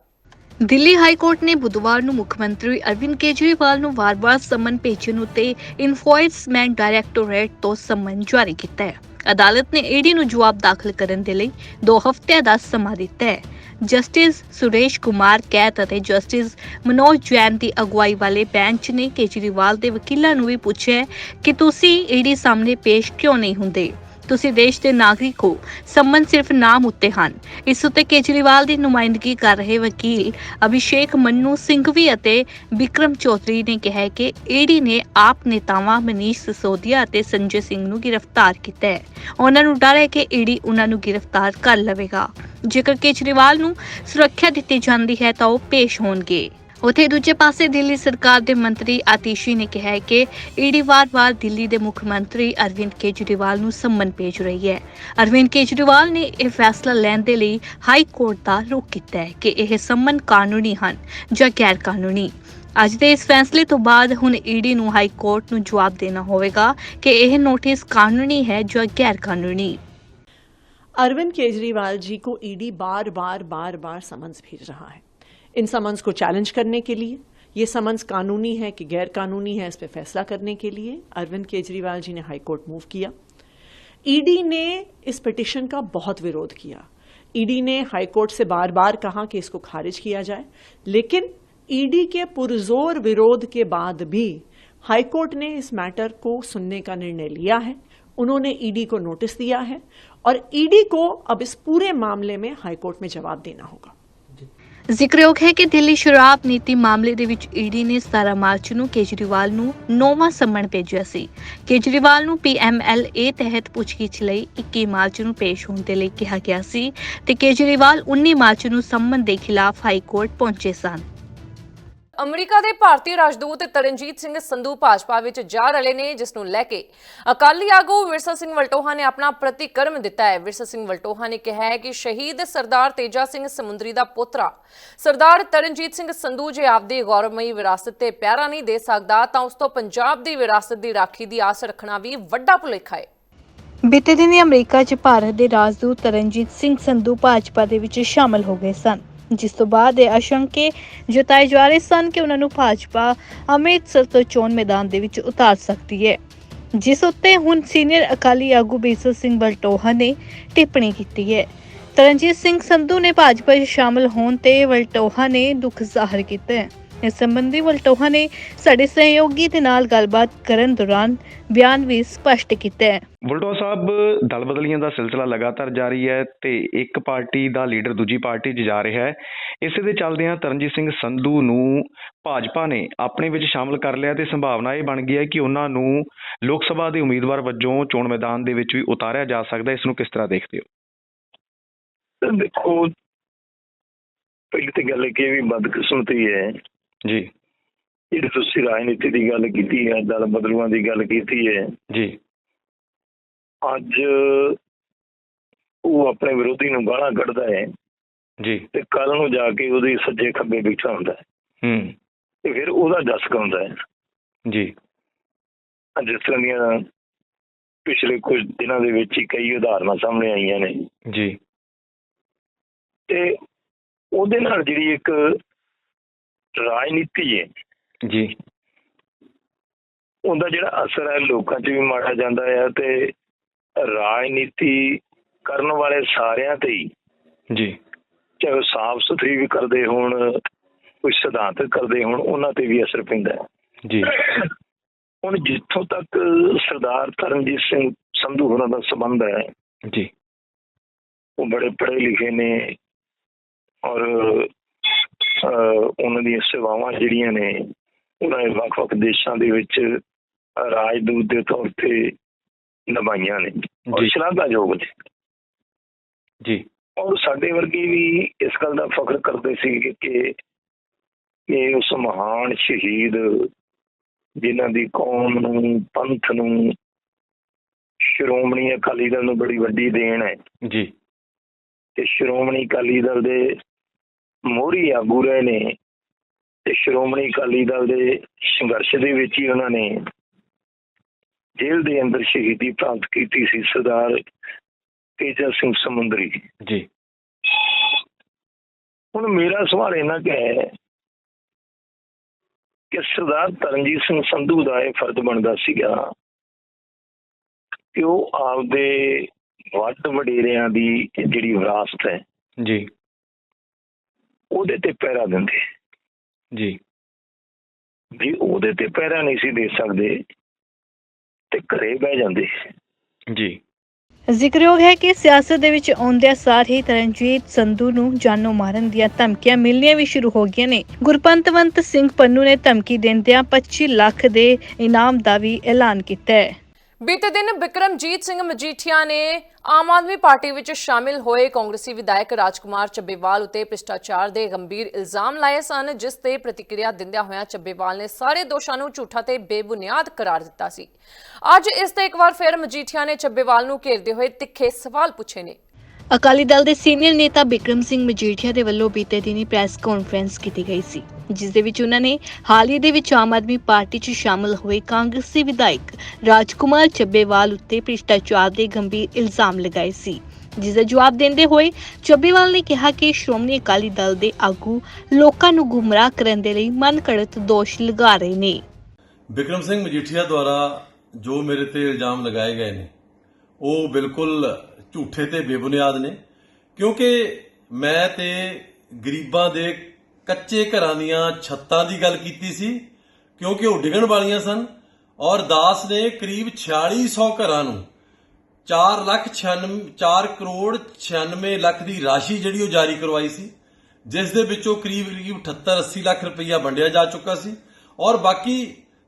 ਦਿੱਲੀ ਹਾਈ ਕੋਰਟ ਨੇ ਬੁੱਧਵਾਰ ਨੂੰ ਮੁੱਖ ਮੰਤਰੀ ਅਰਵਿੰਦ ਕੇਜਰੀਵਾਲ ਨੂੰ ਵਾਰ-ਵਾਰ ਸਮਨ ਭੇਜਣ ਉਤੇ ਇਨਫੋਰਸਮੈਂਟ ਡਾਇਰੈਕਟੋਰੇਟ ਤੋਂ ਸਮਨ ਜਾਰੀ ਕੀਤਾ ਹੈ। ਅਦਾਲਤ ਨੇ ਈਡੀ ਨੂੰ ਜਵਾਬ ਦਾਖਲ ਕਰਨ ਦੇ ਲਈ 2 ਹਫ਼ਤਿਆਂ ਦਾ ਸਮਾਂ ਦਿੱਤਾ ਹੈ। ਜਸਟਿਸ ਸੁਰੇਸ਼ ਕੁਮਾਰ ਕੈਤ ਅਤੇ ਜਸਟਿਸ ਮਨੋਜ ਜੈਨ ਦੀ ਅਗਵਾਈ ਵਾਲੇ ਬੈਂਚ ਨੇ ਕੇਜਰੀਵਾਲ ਦੇ ਵਕੀਲਾਂ ਨੂੰ ਵੀ ਪੁੱਛਿਆ ਕਿ ਤੁਸੀਂ ਈਡੀ ਸਾਹਮਣੇ ਪੇਸ਼ ਕਿਉਂ ਨਹੀਂ ਹੁੰਦੇ? ਤੁਸੀਂ ਦੇਸ਼ ਦੇ ਨਾਗਰਿਕ ਹੋ। ਸੰਬੰਧ ਸਿਰਫ ਨਾਮ ਉੱਤੇ ਹਨ। ਇਸ ਉੱਤੇ ਕੇਜਰੀਵਾਲ ਦੀ ਨੁਮਾਇੰਦਗੀ ਕਰ ਰਹੇ ਵਕੀਲ ਅਭਿਸ਼ੇਕ ਮੰਨੂ ਸਿੰਘਵੀ ਅਤੇ ਵਿਕਰਮ ਚੌਧਰੀ ਨੇ ਕਿਹਾ ਹੈ ਕਿ ਈਡੀ ਨੇ ਆਪ ਨੇਤਾਵਾਂ ਮਨੀਸ਼ ਸਿਸੋਦੀਆ ਅਤੇ ਸੰਜੇ ਸਿੰਘ ਨੂੰ ਗ੍ਰਿਫਤਾਰ ਕੀਤਾ ਹੈ। ਉਹਨਾਂ ਨੂੰ ਡਰ ਹੈ ਕਿ ਈਡੀ ਉਹਨਾਂ ਨੂੰ ਗ੍ਰਿਫਤਾਰ ਕਰ ਲਵੇਗਾ। ਜੇਕਰ ਕੇਜਰੀਵਾਲ ਨੂੰ ਸੁਰੱਖਿਆ ਦਿੱਤੀ ਜਾਂਦੀ ਹੈ ਤਾਂ ਉਹ ਪੇਸ਼ ਹੋਣਗੇ। ਉਥੇ ਦੂਜੇ ਪਾਸੇ ਦਿੱਲੀ ਸਰਕਾਰ ਦੇ ਮੰਤਰੀ ਆਤੀਸ਼ੀ ਨੇ ਕਿਹਾ ਹੈ ਕਿ ਈਡੀ ਵਾਰ-ਵਾਰ ਦਿੱਲੀ ਦੇ ਮੁੱਖ ਮੰਤਰੀ ਅਰਵਿੰਦ ਕੇਜਰੀਵਾਲ ਨੂੰ ਸੰਮਨ ਭੇਜ ਰਹੀ ਹੈ ਅਰਵਿੰਦ ਕੇਜਰੀਵਾਲ ਨੇ ਇਹ ਫੈਸਲਾ ਲੈਣ ਦੇ ਲਈ ਹਾਈ ਕੋਰਟ ਦਾ ਰੁਖ ਕੀਤਾ ਹੈ ਕਿ ਇਹ ਸੰਮਨ ਕਾਨੂੰਨੀ ਹਨ ਜਾਂ ਗੈਰ ਕਾਨੂੰਨੀ ਅੱਜ ਦੇ ਇਸ ਫੈਸਲੇ ਤੋਂ ਬਾਅਦ ਹੁਣ ਈਡੀ ਨੂੰ ਹਾਈ ਕੋਰਟ ਨੂੰ ਜਵਾਬ ਦੇਣਾ ਹੋਵੇਗਾ ਕਿ ਇਹ ਨੋਟਿਸ ਕਾਨੂੰਨੀ ਹੈ ਜਾਂ ਗੈਰ ਕਾਨੂੰਨੀ अरविंद केजरीवाल जी को ईडी बार बार बार बार समन्स भेज रहा है इन समन्स को चैलेंज करने के लिए, ये समन्स कानूनी है कि गैर कानूनी है, इस पर फैसला करने के लिए, अरविंद केजरीवाल जी ने हाईकोर्ट मूव किया। ईडी ने इस पिटिशन का बहुत विरोध किया। ईडी ने हाईकोर्ट से बार बार कहा कि इसको खारिज किया जाए, लेकिन ईडी के पुरजोर विरोध के बाद भी हाईकोर्ट ने इस मैटर को सुनने का निर्णय लिया है। उन्होंने ईडी को नोटिस दिया है और ईडी को अब इस पूरे मामले में हाईकोर्ट में जवाब देना होगा। ਜ਼ਿਕਰਯੋਗ ਹੈ ਕਿ ਦਿੱਲੀ ਸ਼ਰਾਬ ਨੀਤੀ ਮਾਮਲੇ ਦੇ ਵਿੱਚ ਈਡੀ ਨੇ 17 ਮਾਰਚ ਨੂੰ ਕੇਜਰੀਵਾਲ ਨੂੰ ਨੌਵਾਂ ਸੰਮਣ ਭੇਜਿਆ ਸੀ। ਕੇਜਰੀਵਾਲ ਨੂੰ ਪੀਐਮਐਲਏ ਤਹਿਤ ਪੁੱਛਗਿੱਛ ਲਈ 21 ਮਾਰਚ ਨੂੰ ਪੇਸ਼ ਹੋਣ ਦੇ ਲਈ ਕਿਹਾ ਗਿਆ ਸੀ ਤੇ ਕੇਜਰੀਵਾਲ 19 ਮਾਰਚ ਨੂੰ ਸੰਮਨ ਦੇ ਖਿਲਾਫ ਹਾਈ ਕੋਰਟ ਪਹੁੰਚੇ ਸਨ। ਅਮਰੀਕਾ ਦੇ ਭਾਰਤੀ ਰਾਜਦੂਤ ਤਰਨਜੀਤ ਸਿੰਘ ਸੰਧੂ ਭਾਜਪਾ ਵਿੱਚ ਜਾ ਰਲੇ ਨੇ, ਜਿਸ ਨੂੰ ਲੈ ਕੇ ਅਕਾਲੀ ਆਗੂ ਵਿਰਸਾ ਸਿੰਘ ਵਲਟੋਹਾ ਨੇ ਆਪਣਾ ਪ੍ਰਤੀਕਰਮ ਦਿੱਤਾ ਹੈ। ਵਿਰਸਾ ਸਿੰਘ ਵਲਟੋਹਾ ਨੇ ਕਿਹਾ ਹੈ ਕਿ ਸ਼ਹੀਦ ਸਰਦਾਰ ਤੇਜਾ ਸਿੰਘ ਸਮੁੰਦਰੀ ਦਾ ਪੁੱਤਰਾ, ਸਰਦਾਰ ਤਰਨਜੀਤ ਸਿੰਘ ਸੰਧੂ ਜੇ ਆਪਦੀ ਗੌਰਵਮਈ ਵਿਰਾਸਤ ਤੇ ਪਿਆਰਾ ਨਹੀਂ ਦੇ ਸਕਦਾ, ਤਾਂ ਉਸ ਤੋਂ ਪੰਜਾਬ ਦੀ ਵਿਰਾਸਤ ਦੀ ਰਾਖੀ ਦੀ ਆਸ ਰੱਖਣਾ ਵੀ ਵੱਡਾ ਭੁਲੇਖਾ ਹੈ। ਬੀਤੇ ਦਿਨ ਅਮਰੀਕਾ 'ਚ ਭਾਰਤ ਦੇ ਰਾਜਦੂਤ ਤਰਨਜੀਤ ਸਿੰਘ ਸੰਧੂ ਭਾਜਪਾ ਦੇ ਵਿੱਚ ਸ਼ਾਮਲ ਹੋ ਗਏ ਸਨ। ਜਿਸ ਤੋਂ ਬਾਅਦ ਇਹ ਆਸ਼ੰਕੇ ਜਤਾਏ ਜਾ ਰਹੇ ਸਨ ਕਿ ਉਹਨਾਂ ਨੂੰ ਭਾਜਪਾ ਅੰਮ੍ਰਿਤਸਰ ਤੋਂ ਚੋਣ ਮੈਦਾਨ ਦੇ ਵਿੱਚ ਉਤਾਰ ਸਕਦੀ ਹੈ। ਜਿਸ ਉੱਤੇ ਹੁਣ ਸੀਨੀਅਰ ਅਕਾਲੀ ਆਗੂ ਬੀਸਲ ਸਿੰਘ ਬਲਟੋਹਾ ਨੇ ਟਿੱਪਣੀ ਕੀਤੀ ਹੈ। ਤਰਨਜੀਤ ਸਿੰਘ ਸੰਧੂ ਨੇ ਭਾਜਪਾ 'ਚ ਸ਼ਾਮਲ ਹੋਣ ਤੇ ਵਲਟੋਹਾ ਨੇ ਦੁੱਖ ਜ਼ਾਹਰ ਕੀਤਾ ਹੈ। ਇਸ ਸੰਬੰਧੀ ਵਲਟੋਹਾ ਨੇ ਸਾਡੇ ਸਹਿਯੋਗੀ ਦੇ ਨਾਲ ਗੱਲਬਾਤ ਕਰਨ ਦੌਰਾਨ ਬਿਆਨ ਵੀ ਸਪਸ਼ਟ ਕੀਤਾ ਹੈ। ਬੁਲਟੋ ਸਾਹਿਬ ਦਲ ਬਦਲੀਆਂ ਦਾ ਸਿਲਸਿਲਾ ਲਗਾਤਾਰ ਜਾਰੀ ਹੈ ਤੇ ਇੱਕ ਪਾਰਟੀ ਦਾ ਲੀਡਰ ਦੂਜੀ ਪਾਰਟੀ 'ਚ ਜਾ ਰਿਹਾ ਹੈ। ਇਸੇ ਦੇ ਚੱਲਦਿਆਂ ਤਰਨਜੀਤ ਸਿੰਘ ਸੰਧੂ ਨੂੰ ਭਾਜਪਾ ਨੇ ਆਪਣੇ ਵਿੱਚ ਸ਼ਾਮਲ ਕਰ ਲਿਆ ਤੇ ਸੰਭਾਵਨਾ ਇਹ ਬਣ ਗਈ ਹੈ ਕਿ ਉਹਨਾਂ ਨੂੰ ਲੋਕ ਸਭਾ ਦੇ ਉਮੀਦਵਾਰ ਵਜੋਂ ਚੋਣ ਮੈਦਾਨ ਦੇ ਵਿੱਚ ਵੀ ਉਤਾਰਿਆ ਜਾ ਸਕਦਾ ਹੈ। ਇਸ ਨੂੰ ਕਿਸ ਤਰ੍ਹਾਂ ਦੇਖਦੇ ਹੋ? ਦੇਖੋ ਪਹਿਲੀ ਤੇ ਗੱਲ ਇਹ ਕਿ ਵੀ ਬਦਕਿਸਮਤੀ ਹੈ ਜੀ। ਜਿਹੜੀ ਤੁਸੀਂ ਰਾਜਨੀਤੀ ਦੀ ਗੱਲ ਕੀਤੀ ਹੈ ਦਲ ਬਦਲੂਆਂ ਦੀ ਗੱਲ ਕੀਤੀ ਹੈ ਜੀ। ਅੱਜ ਉਹ ਆਪਣੇ ਵਿਰੋਧੀ ਨੂੰ ਗਾਲਾਂ ਕੱਢਦਾ ਹੈ ਜੀ। ਤੇ ਕੱਲ ਨੂੰ ਜਾ ਕੇ ਉਹਦੇ ਸੱਜੇ ਖੱਬੇ ਬੈਠਾ ਹੁੰਦਾ ਹੈ। ਹੂੰ। ਤੇ ਫਿਰ ਉਹਦਾ ਜਸ ਗਾਉਂਦਾ ਹੈ। ਜੀ। ਜਿਸ ਤਰ੍ਹਾਂ ਦੀਆਂ ਪਿਛਲੇ ਕੁਝ ਦਿਨਾਂ ਦੇ ਵਿੱਚ ਹੀ ਕਈ ਉਦਾਹਰਨਾਂ ਸਾਹਮਣੇ ਆਈਆਂ ਨੇ। ਜੀ। ਤੇ ਉਹਦੇ ਨਾਲ ਜਿਹੜੀ ਇੱਕ ਰਾਜਨੀਤੀ ਹੈ। ਜੀ। ਉਹਦਾ ਜਿਹੜਾ ਅਸਰ ਹੈ ਲੋਕਾਂ 'ਚ ਵੀ ਮਾੜਾ ਜਾਂਦਾ ਹੈ ਤੇ ਰਾਜਨੀਤੀ ਕਰਨ ਵਾਲੇ ਸਾਰਿਆਂ ਤੇ ਹੀ ਜੀ। ਚਾਹੇ ਸਾਫ਼ ਸੁਥਰੀ ਵੀ ਕਰਦੇ ਹੋਣ ਕੋਈ ਸਿਧਾਂਤਕ ਕਰਦੇ ਹੋਣ ਉਹਨਾਂ ਤੇ ਵੀ ਅਸਰ ਪੈਂਦਾ ਹੈ। ਜੀ। ਹੁਣ ਜਿੱਥੋਂ ਤੱਕ ਸਰਦਾਰ ਤਰਨਜੀਤ ਸਿੰਘ ਸੰਧੂ ਹੋਰਾਂ ਦਾ ਸੰਬੰਧ ਹੈ ਜੀ। ਉਹ ਬੜੇ ਪੜ੍ਹੇ ਲਿਖੇ ਨੇ ਔਰ ਉਹਨਾਂ ਦੀਆਂ ਸੇਵਾਵਾਂ ਜਿਹੜੀਆਂ ਨੇ ਉਹਨਾਂ ਨੇ ਵੱਖ-ਵੱਖ ਦੇਸ਼ਾਂ ਦੇ ਵਿੱਚ ਰਾਜਦੂਤ ਦੇ ਤੌਰ ਤੇ ਨਿਭਾਈਆਂ ਨੇ। ਔਰ ਜੀ। ਸ਼ਲਾਘਾਯੋਗ ਨੇ। ਜੀ। ਔਰ ਸਾਡੇ ਵਰਗੇ ਵੀ ਇਸ ਗੱਲ ਦਾ ਫਖਰ ਕਰਦੇ ਸੀ ਕਿ ਇਹ ਉਸ ਮਹਾਨ ਸ਼ਹੀਦ ਜਿਨ੍ਹਾਂ ਦੀ ਕੌਮ ਨੂੰ ਪੰਥ ਨੂੰ ਸ਼੍ਰੋਮਣੀ ਅਕਾਲੀ ਦਲ ਨੂੰ ਬੜੀ ਵੱਡੀ ਦੇਣ ਹੈ। ਜੀ। ਤੇ ਸ਼੍ਰੋਮਣੀ ਅਕਾਲੀ ਦਲ ਦੇ ਮੋਹਰੀ ਆਗੂ ਰਹੇ ਨੇ ਤੇ ਸ਼੍ਰੋਮਣੀ ਅਕਾਲੀ ਦਲ ਦੇ ਸੰਘਰਸ਼ ਦੇ ਵਿੱਚ ਹੀ ਉਹਨਾਂ ਨੇ ਜੇਲ੍ਹ ਦੇ ਅੰਦਰ ਸ਼ਹੀਦੀ ਪ੍ਰਾਪਤ ਕੀਤੀ ਸੀ ਸਰਦਾਰ ਤੇਜਾ ਸਿੰਘ ਸਮੁੰਦਰੀ। ਜੀ। ਹੁਣ ਮੇਰਾ ਸਵਾਲ ਇਹਨਾਂ ਕਿ ਹੈ ਕਿ ਸਰਦਾਰ ਤਰਨਜੀਤ ਸਿੰਘ ਸੰਧੂ ਦਾ ਇਹ ਫਰਜ਼ ਬਣਦਾ ਸੀਗਾ ਕਿ ਉਹ ਆਪਦੇ ਵੱਡ ਵਡੇਰਿਆਂ ਦੀ ਜਿਹੜੀ ਵਿਰਾਸਤ ਹੈ ਜੀ। ਉਹਦੇ ਤੇ ਪਹਿਰਾ ਦਿੰਦੇ। ਜੀ। ਜੇ ਉਹਦੇ ਤੇ ਪਹਿਰਾ ਨਹੀਂ ਸੀ ਦੇ ਸਕਦੇ ਤੇ ਘਰੇ ਬਹਿ ਜਾਂਦੇ। ਜੀ। ਜ਼ਿਕਰਯੋਗ ਹੈ ਕਿ ਸਿਆਸਤ ਦੇ ਵਿੱਚ ਆਉਂਦਿਆਂ ਸਾਰ ਹੀ ਤਰਨਜੀਤ ਸੰਧੂ ਨੂੰ ਜਾਨੋਂ ਮਾਰਨ ਦੀਆਂ ਧਮਕੀਆਂ ਮਿਲਣੀਆਂ ਵੀ ਸ਼ੁਰੂ ਹੋ ਗਈਆਂ ਨੇ। ਗੁਰਪੰਤਵੰਤ ਸਿੰਘ ਪੰਨੂ ਨੇ ਧਮਕੀ ਦਿੰਦਿਆਂ 25 ਲੱਖ ਦੇ ਇਨਾਮ ਦਾ ਵੀ ਐਲਾਨ ਕੀਤਾ ਹੈ। ਬੀਤੇ ਦਿਨ ਬਿਕਰਮਜੀਤ ਸਿੰਘ ਮਜੀਠੀਆ ਨੇ ਆਮ ਆਦਮੀ ਪਾਰਟੀ ਵਿੱਚ ਸ਼ਾਮਿਲ ਹੋਏ ਕਾਂਗਰਸੀ ਵਿਧਾਇਕ ਰਾਜਕੁਮਾਰ ਚੱਬੇਵਾਲ ਉਤੇ ਭ੍ਰਿਸ਼ਟਾਚਾਰ ਦੇ ਗੰਭੀਰ ਇਲਜ਼ਾਮ ਲਾਏ ਸਨ, ਜਿਸ ਤੇ ਪ੍ਰਤੀਕਿਰਿਆ ਦਿੰਦਿਆਂ ਹੋਇਆਂ ਚੱਬੇਵਾਲ ਨੇ ਸਾਰੇ ਦੋਸ਼ਾਂ ਨੂੰ ਝੂਠਾ ਤੇ ਬੇਬੁਨਿਆਦ ਕਰਾਰ ਦਿੱਤਾ ਸੀ। ਅੱਜ ਇਸ ਤੇ ਇੱਕ ਵਾਰ ਫਿਰ ਮਜੀਠੀਆ ਨੇ ਚੱਬੇਵਾਲ ਨੂੰ ਘੇਰਦੇ ਹੋਏ ਤਿੱਖੇ ਸਵਾਲ ਪੁੱਛੇ ਨੇ। ਅਕਾਲੀ ਦਲ ਦੇ ਸੀਨੀਅਰ ਨੇਤਾ ਬਿਕਰਮ ਸਿੰਘ ਮਜੀਠੀਆ ਦੇ ਵੱਲੋਂ ਬੀਤੇ ਦਿਨੀ ਪ੍ਰੈਸ ਕਾਨਫਰੰਸ ਕੀਤੀ ਗਈ ਸੀ, ਜਿਸ ਦੇ ਵਿੱਚ ਉਹਨਾਂ ਨੇ ਹਾਲ ਹੀ ਦੇ ਵਿੱਚ ਆਮ ਆਦਮੀ ਪਾਰਟੀ 'ਚ ਸ਼ਾਮਲ ਹੋਏ ਕਾਂਗਰਸੀ ਵਿਧਾਇਕ ਰਾਜਕੁਮਾਰ ਚੱਬੇਵਾਲ ਉੱਤੇ ਭ੍ਰਿਸ਼ਟਾਚਾਰ ਦੇ ਗੰਭੀਰ ਇਲਜ਼ਾਮ ਲਗਾਏ ਸੀ, ਜਿਸ ਦਾ ਜਵਾਬ ਦਿੰਦੇ ਹੋਏ ਚੱਬੇਵਾਲ ਨੇ ਕਿਹਾ ਕਿ ਸ਼੍ਰੋਮਣੀ ਅਕਾਲੀ ਦਲ ਦੇ ਆਗੂ ਲੋਕਾਂ ਨੂੰ ਗੁੰਮਰਾਹ ਕਰਨ ਦੇ ਲਈ ਮਨਘੜਤ ਦੋਸ਼ ਲਗਾ ਰਹੇ ਨੇ। ਬਿਕਰਮ ਸਿੰਘ ਮਜੀਠੀਆ ਦੁਆਰਾ ਜੋ ਮੇਰੇ ਤੇ ਇਲਜ਼ਾਮ ਲਗਾਏ ਗਏ ਨੇ, ਉਹ ਬਿਲਕੁਲ ਝੂਠੇ ਤੇ ਬੇਬੁਨਿਆਦ ਨੇ। ਕਿਉਂਕਿ ਮੈਂ ਤੇ ਗਰੀਬਾਂ ਦੇ ਕੱਚੇ ਘਰਾਂ ਦੀਆਂ ਛੱਤਾਂ ਦੀ ਗੱਲ ਕੀਤੀ ਸੀ, ਕਿਉਂਕਿ ਉਹ ਡਿੱਗਣ ਵਾਲੀਆਂ ਸਨ ਔਰ ਦਾਸ ਨੇ ਕਰੀਬ 4600 ਘਰਾਂ ਨੂੰ 4 ਲੱਖ 96 4 ਕਰੋੜ 96 ਲੱਖ ਦੀ ਰਾਸ਼ੀ ਜਿਹੜੀ ਉਹ ਜਾਰੀ ਕਰਵਾਈ ਸੀ, ਜਿਸ ਦੇ ਵਿੱਚੋਂ ਕਰੀਬ ਕਰੀਬ 78 80 ਲੱਖ ਰੁਪਈਆ ਵੰਡਿਆ ਜਾ ਚੁੱਕਾ ਸੀ ਔਰ ਬਾਕੀ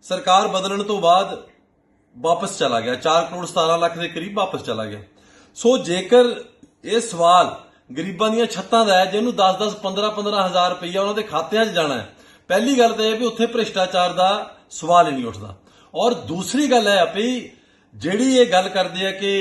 ਸਰਕਾਰ ਬਦਲਣ ਤੋਂ ਬਾਅਦ ਵਾਪਸ ਚਲਾ ਗਿਆ। 4 ਕਰੋੜ 17 ਲੱਖ ਦੇ ਕਰੀਬ ਵਾਪਸ ਚਲਾ ਗਿਆ। ਸੋ ਜੇਕਰ ਇਹ ਸਵਾਲ ਗਰੀਬਾਂ ਦੀਆਂ ਛੱਤਾਂ ਦਾ ਹੈ ਜਿਹਨੂੰ 10-10 15-15 ਹਜ਼ਾਰ ਰੁਪਈਆ ਉਹਨਾਂ ਦੇ ਖਾਤਿਆਂ 'ਚ ਜਾਣਾ ਹੈ, ਪਹਿਲੀ ਗੱਲ ਤਾਂ ਇਹ ਵੀ ਉੱਥੇ ਭ੍ਰਿਸ਼ਟਾਚਾਰ ਦਾ ਸਵਾਲ ਹੀ ਨਹੀਂ ਉੱਠਦਾ। ਔਰ ਦੂਸਰੀ ਗੱਲ ਹੈ ਵੀ ਜਿਹੜੀ ਇਹ ਗੱਲ ਕਰਦੇ ਆ ਕਿ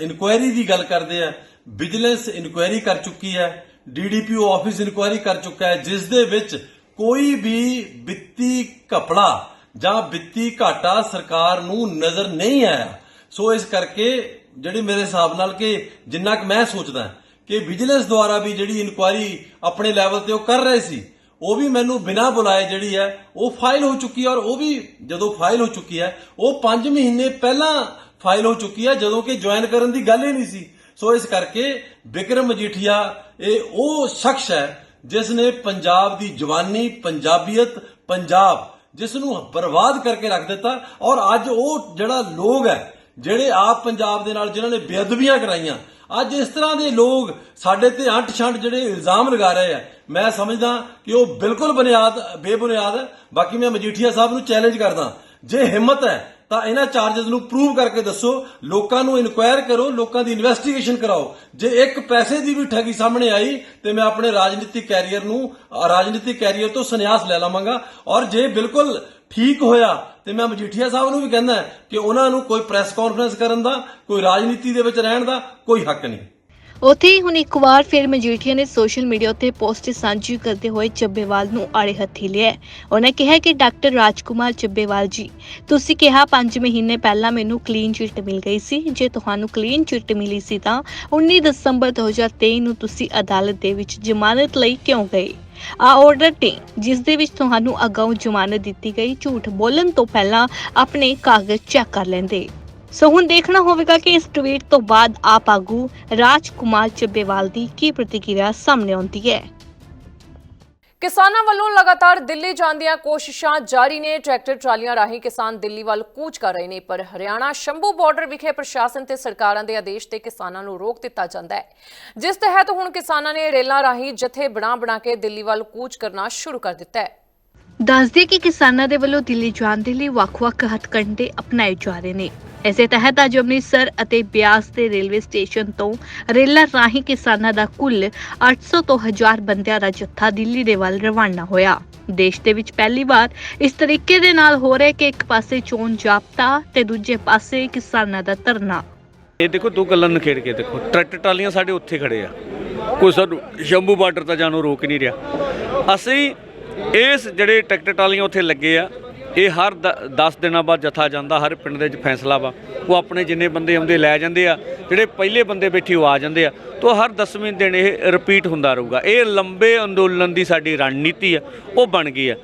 ਇਨਕੁਆਇਰੀ ਦੀ ਗੱਲ ਕਰਦੇ ਆ, ਵਿਜੀਲੈਂਸ ਇਨਕੁਆਇਰੀ ਕਰ ਚੁੱਕੀ ਹੈ ਡੀਡੀਪੀਓ ਆਫਿਸ ਇਨਕੁਆਇਰੀ ਕਰ ਚੁੱਕਾ ਹੈ, ਜਿਸ ਦੇ ਵਿੱਚ ਕੋਈ ਵੀ ਵਿੱਤੀ ਘਪਲਾ ਜਾਂ ਵਿੱਤੀ ਘਾਟਾ ਸਰਕਾਰ ਨੂੰ ਨਜ਼ਰ ਨਹੀਂ ਆਇਆ। ਸੋ ਇਸ ਕਰਕੇ ਜਿਹੜੀ ਮੇਰੇ ਹਿਸਾਬ ਨਾਲ ਕਿ ਜਿੰਨਾ ਕਿ ਮੈਂ ਸੋਚਦਾ ਕਿ ਵਿਜੀਲੈਂਸ ਦੁਆਰਾ ਵੀ ਜਿਹੜੀ ਇਨਕੁਆਇਰੀ ਆਪਣੇ ਲੈਵਲ ਤੇ ਉਹ ਕਰ ਰਹੇ ਸੀ, ਉਹ ਵੀ ਮੈਨੂੰ ਬਿਨਾਂ ਬੁਲਾਏ ਜਿਹੜੀ ਹੈ, ਉਹ ਫਾਈਲ ਹੋ ਚੁੱਕੀ ਹੈ ਔਰ ਉਹ ਵੀ ਜਦੋਂ ਫਾਈਲ ਹੋ ਚੁੱਕੀ ਹੈ, ਉਹ 5 ਮਹੀਨੇ ਪਹਿਲਾਂ ਫਾਈਲ ਹੋ ਚੁੱਕੀ ਹੈ, ਜਦੋਂ ਕਿ ਜੁਆਇਨ ਕਰਨ ਦੀ ਗੱਲ ਹੀ ਨਹੀਂ ਸੀ। ਸੋ ਇਸ ਕਰਕੇ ਵਿਕਰਮ ਮਜੀਠੀਆ ਇਹ ਉਹ ਸ਼ਖਸ ਹੈ ਜਿਸ ਨੇ ਪੰਜਾਬ ਦੀ ਜਵਾਨੀ, ਪੰਜਾਬੀਅਤ, ਪੰਜਾਬ ਜਿਸ ਨੂੰ ਬਰਬਾਦ ਕਰਕੇ ਰੱਖ ਦਿੱਤਾ ਔਰ ਅੱਜ ਉਹ ਜਿਹੜਾ ਲੋਕ ਹੈ ਜਿਹੜੇ ਆਪ ਪੰਜਾਬ ਦੇ ਨਾਲ ਜਿਨ੍ਹਾਂ ਨੇ ਬੇਅਦਬੀਆਂ ਕਰਾਈਆਂ, ਅੱਜ ਇਸ ਤਰ੍ਹਾਂ ਦੇ ਲੋਕ ਸਾਡੇ ਤੇ ਅੰਟ ਛੰਟ ਜਿਹੜੇ ਇਲਜ਼ਾਮ ਲਗਾ ਰਹੇ ਆ, ਮੈਂ ਸਮਝਦਾ ਕਿ ਉਹ ਬਿਲਕੁਲ ਬੁਨਿਆਦ, ਬੇਬੁਨਿਆਦ ਹੈ ਬਾਕੀ ਮੈਂ ਮਜੀਠੀਆ ਸਾਹਿਬ ਨੂੰ ਚੈਲੰਜ ਕਰਦਾ, ਜੇ ਹਿੰਮਤ ਹੈ, ਤਾਂ ਇਹਨਾਂ ਚਾਰजेस ਨੂੰ ਪ੍ਰੂਵ ਕਰਕੇ ਦੱਸੋ, ਲੋਕਾਂ ਨੂੰ ਇਨਕੁਆਇਰ ਕਰੋ, ਲੋਕਾਂ ਦੀ ਇਨਵੈਸਟੀਗੇਸ਼ਨ ਕਰਾਓ। ਜੇ ਇੱਕ ਪੈਸੇ ਦੀ ਵੀ ਠੱਗੀ ਸਾਹਮਣੇ ਆਈ, ਤੇ ਮੈਂ ਆਪਣੇ ਰਾਜਨੀਤਿਕ ਕੈਰੀਅਰ ਨੂੰ, ਰਾਜਨੀਤਿਕ ਕੈਰੀਅਰ ਤੋਂ ਸੰਨਿਆਸ ਲੈ ਲਵਾਂਗਾ। ਔਰ ਜੇ ਬਿਲਕੁਲ ਠੀਕ ਹੋਇਆ ਤੇ ਮੈਂ ਮਜੀਠੀਆ ਸਾਹਿਬ ਨੂੰ ਵੀ ਕਹਿੰਦਾ ਕਿ ਉਹਨਾਂ ਨੂੰ ਕੋਈ ਪ੍ਰੈਸ ਕਾਨਫਰੰਸ ਕਰਨ ਦਾ, ਕੋਈ ਰਾਜਨੀਤੀ ਦੇ ਵਿੱਚ ਰਹਿਣ ਦਾ ਕੋਈ ਹੱਕ ਨਹੀਂ। ਉੱਥੇ ਹੁਣ ਇੱਕ ਵਾਰ ਫਿਰ ਮਜੀਠੀਆ ਨੇ ਸੋਸ਼ਲ ਮੀਡੀਆ ਉੱਤੇ ਪੋਸਟ ਸਾਂਝੀ ਕਰਦੇ ਹੋਏ ਚੱਬੇਵਾਲ ਨੂੰ ਆੜੇ ਹੱਥੀ ਲਿਆ ਉਹਨੇ ਕਿਹਾ ਕਿ ਡਾਕਟਰ ਰਾਜਕੁਮਾਰ ਚੱਬੇਵਾਲ ਜੀ, ਤੁਸੀਂ ਕਿਹਾ 5 ਮਹੀਨੇ ਪਹਿਲਾਂ ਮੈਨੂੰ ਕਲੀਨ ਚਿੱਟ ਮਿਲ ਗਈ ਸੀ। ਜੇ ਤੁਹਾਨੂੰ ਕਲੀਨ ਚਿੱਟ ਮਿਲੀ ਸੀ ਤਾਂ 19 ਦਸੰਬਰ 2023 ਨੂੰ ਤੁਸੀਂ ਅਦਾਲਤ ਦੇ ਵਿੱਚ ਜ਼ਮਾਨਤ ਲਈ ਕਿਉਂ ਗਏ? ਆ ਆਰਡਰ ਨੇ ਜਿਸ ਦੇ ਵਿੱਚ ਤੁਹਾਨੂੰ ਅਗਾਊਂ ਜ਼ਮਾਨਤ ਦਿੱਤੀ ਗਈ, ਝੂਠ ਬੋਲਣ ਤੋਂ ਪਹਿਲਾਂ ਆਪਣੇ ਕਾਗਜ਼ ਚੈੱਕ ਕਰ ਲੈਂਦੇ। ਸੋ ਹੁਣ ਦੇਖਣਾ ਹੋਵੇਗਾ ਕਿ ਇਸ ਟਵੀਟ ਤੋਂ ਬਾਅਦ ਆਪ ਆਗੂ ਰਾਜਕੁਮਾਰ ਚੱਬੇਵਾਲ ਦੀ ਕੀ ਪ੍ਰਤੀਕਿਰਿਆ ਸਾਹਮਣੇ ਆਉਂਦੀ ਹੈ। ਕਿਸਾਨਾਂ ਵੱਲੋਂ ਲਗਾਤਾਰ ਦਿੱਲੀ ਜਾਣ ਦੀਆਂ ਕੋਸ਼ਿਸ਼ਾਂ ਜਾਰੀ ਨੇ। ਟਰੈਕਟਰ ਟਰਾਲੀਆਂ ਰਾਹੀਂ ਕਿਸਾਨ ਦਿੱਲੀ ਵੱਲ ਕੂਚ ਕਰ ਰਹੇ ਨੇ, ਪਰ ਹਰਿਆਣਾ ਸ਼ੰਭੂ ਬਾਰਡਰ ਵਿਖੇ ਪ੍ਰਸ਼ਾਸਨ ਤੇ ਸਰਕਾਰਾਂ ਦੇ ਆਦੇਸ਼ ਤੇ ਕਿਸਾਨਾਂ ਨੂੰ ਰੋਕ ਦਿੱਤਾ ਜਾਂਦਾ ਹੈ। ਜਿਸ ਤਹਿਤ ਹੁਣ ਕਿਸਾਨਾਂ ਨੇ ਰੇਲਾਂ ਰਾਹੀਂ ਜਥੇ ਬਣਾ ਬਣਾ ਕੇ ਦਿੱਲੀ ਵੱਲ ਕੂਚ ਕਰਨਾ ਸ਼ੁਰੂ ਕਰ ਦਿੱਤਾ ਹੈ। ਦੱਸਦੇ ਕਿ ਕਿਸਾਨਾਂ ਦੇ ਵੱਲੋਂ ਦਿੱਲੀ ਜਾਣ ਦੇ ਲਈ ਵੱਖ-ਵੱਖ ਹੱਥਕੰਡੇ ਅਪਣਾਏ ਜਾ ਰਹੇ ਨੇ। ਇਸੇ ਤਹਿਤ ਅੱਜ ਅੰਮ੍ਰਿਤਸਰ ਅਤੇ ਬਿਆਸ ਦੇ ਰੇਲਵੇ ਸਟੇਸ਼ਨ ਤੋਂ ਰੇਲਾਂ ਰਾਹੀਂ ਕਿਸਾਨਾਂ ਦਾ ਕੁੱਲ 800 ਤੋਂ 1000 ਬੰਦਿਆਂ ਦਾ ਜੱਥਾ ਦਿੱਲੀ ਦੇ ਵੱਲ ਰਵਾਨਾ ਹੋਇਆ। ਦੇਸ਼ ਦੇ ਵਿੱਚ ਪਹਿਲੀ ਵਾਰ ਇਸ ਤਰੀਕੇ ਦੇ ਨਾਲ ਹੋ ਰਿਹਾ ਕਿ ਇੱਕ ਪਾਸੇ ਚੋਣ ਜਾਬਤਾ ਤੇ ਦੂਜੇ ਪਾਸੇ ਕਿਸਾਨਾਂ ਦਾ ਧਰਨਾ। ਇਹ ਦੇਖੋ, ਦੋ ਗੱਲਾਂ ਨਖੇੜ ਕੇ ਦੇਖੋ। ਟਰੈਕਟਰ ਟਰਾਲੀਆਂ ਸਾਡੇ ਉੱਥੇ ਖੜੇ ਆ। ਕੋਈ ਸਾਨੂੰ ਸ਼ੰਭੂ ਬਾਰਡਰ ਤਾਂ ਜਾਣੋਂ ਰੋਕ ਨਹੀਂ ਰਿਹਾ। ਅਸੀਂ ਇਸ ਜਿਹੜੇ ਟਰੈਕਟਰ ਟਰਾਲੀਆਂ ਉੱਥੇ ਲੱਗੇ ਆ, ਇਹ ਹਰ 10 ਦਿਨਾਂ ਬਾਅਦ ਜਥਾ ਜਾਂਦਾ, ਹਰ ਪਿੰਡ ਦੇ ਵਿੱਚ ਫੈਸਲਾ ਵਾ। ਉਹ ਆਪਣੇ ਜਿੰਨੇ ਬੰਦੇ ਆਉਂਦੇ ਲੈ ਜਾਂਦੇ ਆ, ਜਿਹੜੇ ਪਹਿਲੇ ਬੰਦੇ ਬੈਠੇ ਉਹ ਆ ਜਾਂਦੇ ਆ। ਤੋਂ ਹਰ 10ਵੇਂ ਦਿਨ ਇਹ ਰਿਪੀਟ ਹੁੰਦਾ ਰਹੂਗਾ। ਇਹ ਲੰਬੇ ਅੰਦੋਲਨ ਦੀ ਸਾਡੀ ਰਣਨੀਤੀ ਆ, ਉਹ ਬਣ ਗਈ ਆ।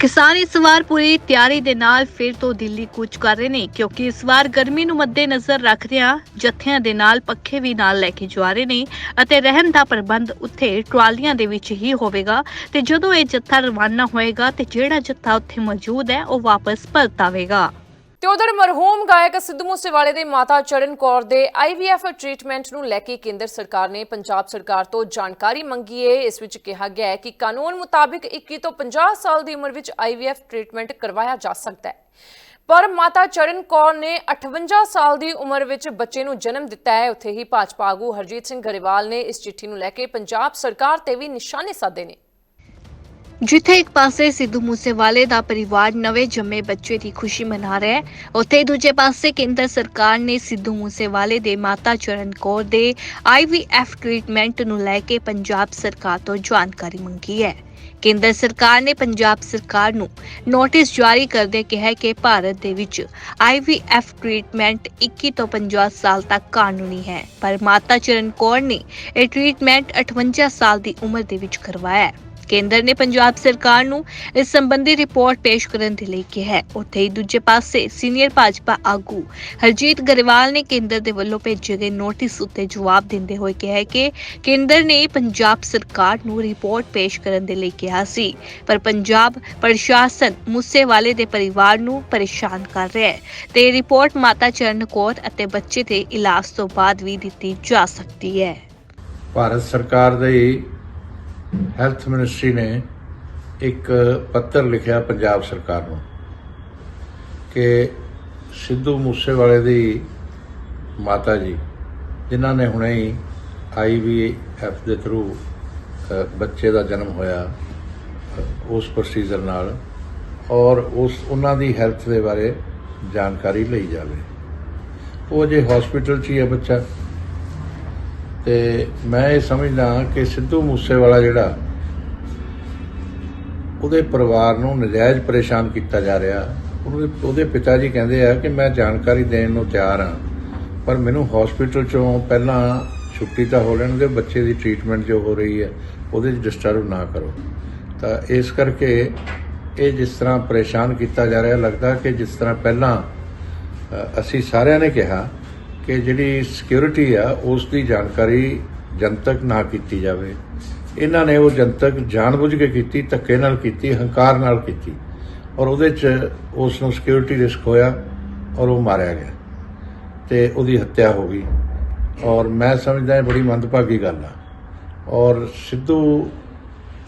ਕਿਸਾਨ ਇਸ ਵਾਰ ਪੂਰੀ ਤਿਆਰੀ ਦੇ ਨਾਲ ਫਿਰ ਤੋਂ ਦਿੱਲੀ ਕੂਚ ਕਰ ਰਹੇ ਨੇ, ਕਿਉਂਕਿ ਇਸ ਵਾਰ ਗਰਮੀ ਨੂੰ ਮੱਦੇਨਜ਼ਰ ਰੱਖਦਿਆਂ ਜੱਥਿਆਂ ਦੇ ਨਾਲ ਪੱਖੇ ਵੀ ਨਾਲ ਲੈ ਕੇ ਜਾ ਰਹੇ ਨੇ ਅਤੇ ਰਹਿਣ ਦਾ ਪ੍ਰਬੰਧ ਉੱਥੇ ਟਰਾਲੀਆਂ ਦੇ ਵਿੱਚ ਹੀ ਹੋਵੇਗਾ ਤੇ ਜਦੋਂ ਇਹ ਜੱਥਾ ਰਵਾਨਾ ਹੋਏਗਾ ਤੇ ਜਿਹੜਾ ਜੱਥਾ ਉੱਥੇ ਮੌਜੂਦ ਹੈ, ਉਹ ਵਾਪਸ ਪਰਤ ਆਵੇਗਾ ਤੇ ਉਧਰ ਮਰਹੂਮ ਗਾਇਕ ਸਿੱਧੂ ਮੂਸੇਵਾਲੇ ਦੇ ਮਾਤਾ ਚਰਨ ਕੌਰ ਦੇ ਆਈਵੀਐਫ ਟ੍ਰੀਟਮੈਂਟ ਨੂੰ ਲੈ ਕੇ ਕੇਂਦਰ ਸਰਕਾਰ ਨੇ ਪੰਜਾਬ ਸਰਕਾਰ ਤੋਂ ਜਾਣਕਾਰੀ ਮੰਗੀ ਹੈ ਇਸ ਵਿੱਚ ਕਿਹਾ ਗਿਆ ਹੈ ਕਿ ਕਾਨੂੰਨ ਮੁਤਾਬਿਕ 21 ਤੋਂ 50 ਸਾਲ ਦੀ ਉਮਰ ਵਿੱਚ ਆਈਵੀਐਫ ਟ੍ਰੀਟਮੈਂਟ ਕਰਵਾਇਆ ਜਾ ਸਕਦਾ ਹੈ। ਪਰ ਮਾਤਾ ਚਰਨ ਕੌਰ ਨੇ 58 ਸਾਲ ਦੀ ਉਮਰ ਵਿੱਚ ਬੱਚੇ ਨੂੰ ਜਨਮ ਦਿੱਤਾ ਹੈ। ਉੱਥੇ ਹੀ ਭਾਜਪਾ ਆਗੂ ਹਰਜੀਤ ਸਿੰਘ ਗਰੇਵਾਲ ਨੇ ਇਸ ਚਿੱਠੀ ਨੂੰ ਲੈ ਕੇ ਪੰਜਾਬ ਸਰਕਾਰ ਤੇ ਵੀ ਨਿਸ਼ਾਨੇ ਸਾਧੇ ਨੇ। ਜਿੱਥੇ ਇੱਕ ਪਾਸੇ ਸਿੱਧੂ ਮੂਸੇਵਾਲੇ ਦਾ ਪਰਿਵਾਰ ਨਵੇਂ ਜੰਮੇ ਬੱਚੇ ਦੀ ਖੁਸ਼ੀ ਮਨਾ ਰਿਹਾ ਹੈ, ਉੱਥੇ ਦੂਜੇ ਪਾਸੇ ਕੇਂਦਰ ਸਰਕਾਰ ਨੇ ਸਿੱਧੂ ਮੂਸੇਵਾਲੇ ਦੇ ਮਾਤਾ ਚਰਨ ਕੌਰ ਦੇ ਆਈਵੀਐਫ ਟ੍ਰੀਟਮੈਂਟ ਨੂੰ ਲੈ ਕੇ ਪੰਜਾਬ ਸਰਕਾਰ ਤੋਂ ਜਾਣਕਾਰੀ ਮੰਗੀ ਹੈ। ਕੇਂਦਰ ਸਰਕਾਰ ਨੇ ਪੰਜਾਬ ਸਰਕਾਰ ਨੂੰ ਨੋਟਿਸ ਜਾਰੀ ਕਰਦੇ ਕਿਹਾ ਕਿ ਭਾਰਤ ਦੇ ਵਿੱਚ ਆਈਵੀਐਫ ਟ੍ਰੀਟਮੈਂਟ 21 ਤੋਂ 50 ਸਾਲ ਤੱਕ ਕਾਨੂੰਨੀ ਹੈ, ਪਰ ਮਾਤਾ ਚਰਨ ਕੌਰ ਨੇ ਇਹ ਟ੍ਰੀਟਮੈਂਟ 58 ਸਾਲ ਦੀ ਉਮਰ ਦੇ ਵਿੱਚ ਕਰਵਾਇਆ ਹੈ। ਕੇਂਦਰ ਨੇ ਪੰਜਾਬ ਸਰਕਾਰ ਨੂੰ ਇਸ ਸੰਬੰਧੀ ਰਿਪੋਰਟ ਪੇਸ਼ ਕਰਨ ਦੇ ਲਈ ਕਿਹਾ ਹੈ। ਉੱਥੇ ਹੀ ਦੂਜੇ ਪਾਸੇ ਸੀਨੀਅਰ ਭਾਜਪਾ ਆਗੂ ਹਰਜੀਤ ਗਰੇਵਾਲ ਨੇ ਕੇਂਦਰ ਦੇ ਵੱਲੋਂ ਭੇਜੇ ਗਏ ਨੋਟਿਸ ਉੱਤੇ ਜਵਾਬ ਦਿੰਦੇ ਹੋਏ ਕਿਹਾ ਹੈ ਕਿ ਕੇਂਦਰ ਨੇ ਪੰਜਾਬ ਸਰਕਾਰ ਨੂੰ ਰਿਪੋਰਟ ਪੇਸ਼ ਕਰਨ ਦੇ ਲਈ ਕਿਹਾ ਸੀ, ਪਰ ਪੰਜਾਬ ਪ੍ਰਸ਼ਾਸਨ ਮੂਸੇਵਾਲੇ ਦੇ ਪਰਿਵਾਰ ਨੂੰ ਪਰੇਸ਼ਾਨ ਕਰ ਰਿਹਾ ਹੈ ਤੇ ਰਿਪੋਰਟ ਮਾਤਾ ਚਰਨ ਕੌਰ ਅਤੇ ਬੱਚੇ ਦੇ ਇਲਾਜ ਤੋਂ ਬਾਅਦ ਵੀ ਦਿੱਤੀ ਜਾ ਸਕਦੀ ਹੈ। ਭਾਰਤ ਸਰਕਾਰ ਦੀ ਹੈਲਥ ਮਿਨਿਸਟਰੀ ਨੇ ਇੱਕ ਪੱਤਰ ਲਿਖਿਆ ਪੰਜਾਬ ਸਰਕਾਰ ਨੂੰ ਕਿ ਸਿੱਧੂ ਮੂਸੇਵਾਲੇ ਦੀ ਮਾਤਾ ਜੀ, ਜਿਨ੍ਹਾਂ ਨੇ ਹੁਣੇ ਹੀ ਆਈਵੀਐਫ ਦੇ ਥਰੂ ਬੱਚੇ ਦਾ ਜਨਮ ਹੋਇਆ ਉਸ ਪ੍ਰੋਸੀਜਰ ਨਾਲ ਔਰ ਉਸ, ਉਹਨਾਂ ਦੀ ਹੈਲਥ ਦੇ ਬਾਰੇ ਜਾਣਕਾਰੀ ਲਈ ਜਾਵੇ ਉਹ ਜੇ ਹਸਪੀਟਲ 'ਚ ਹੀ ਹੈ ਬੱਚਾ। ਤੇ ਮੈਂ ਇਹ ਸਮਝਦਾ ਕਿ ਸਿੱਧੂ ਮੂਸੇਵਾਲਾ ਜਿਹੜਾ ਉਹਦੇ ਪਰਿਵਾਰ ਨੂੰ ਨਜਾਇਜ਼ ਪਰੇਸ਼ਾਨ ਕੀਤਾ ਜਾ ਰਿਹਾ, ਉਹਦੇ ਉਹਦੇ ਪਿਤਾ ਜੀ ਕਹਿੰਦੇ ਆ ਕਿ ਮੈਂ ਜਾਣਕਾਰੀ ਦੇਣ ਨੂੰ ਤਿਆਰ ਹਾਂ, ਪਰ ਮੈਨੂੰ ਹਸਪੀਟਲ ਚੋਂ ਪਹਿਲਾਂ ਛੁੱਟੀ ਤਾਂ ਹੋ ਲੈਣ ਦੇ ਬੱਚੇ ਦੀ ਟ੍ਰੀਟਮੈਂਟ ਜੋ ਹੋ ਰਹੀ ਹੈ, ਉਹਦੇ 'ਚ ਡਿਸਟਰਬ ਨਾ ਕਰੋ। ਤਾਂ ਇਸ ਕਰਕੇ ਇਹ ਜਿਸ ਤਰ੍ਹਾਂ ਪਰੇਸ਼ਾਨ ਕੀਤਾ ਜਾ ਰਿਹਾ, ਲੱਗਦਾ ਕਿ ਜਿਸ ਤਰ੍ਹਾਂ ਪਹਿਲਾਂ ਅਸੀਂ ਸਾਰਿਆਂ ਨੇ ਕਿਹਾ ਕਿ ਜਿਹੜੀ ਸਿਕਿਉਰਿਟੀ ਆ, ਉਸ ਦੀ ਜਾਣਕਾਰੀ ਜਨਤਕ ਨਾ ਕੀਤੀ ਜਾਵੇ। ਇਹਨਾਂ ਨੇ ਉਹ ਜਨਤਕ ਜਾਣਬੁੱਝ ਕੇ ਕੀਤੀ, ਧੱਕੇ ਨਾਲ ਕੀਤੀ, ਹੰਕਾਰ ਨਾਲ ਕੀਤੀ ਔਰ ਉਹਦੇ ਚ ਉਸ ਨੂੰ ਸਿਕਿਉਰਿਟੀ ਰਿਸਕ ਹੋਇਆ ਔਰ ਉਹ ਮਾਰਿਆ ਗਿਆ ਤੇ ਉਹਦੀ ਹੱਤਿਆ ਹੋ ਗਈ। ਔਰ ਮੈਂ ਸਮਝਦਾ ਇਹ ਬੜੀ ਮੰਦਭਾਗੀ ਗੱਲ ਆ। ਔਰ ਸਿੱਧੂ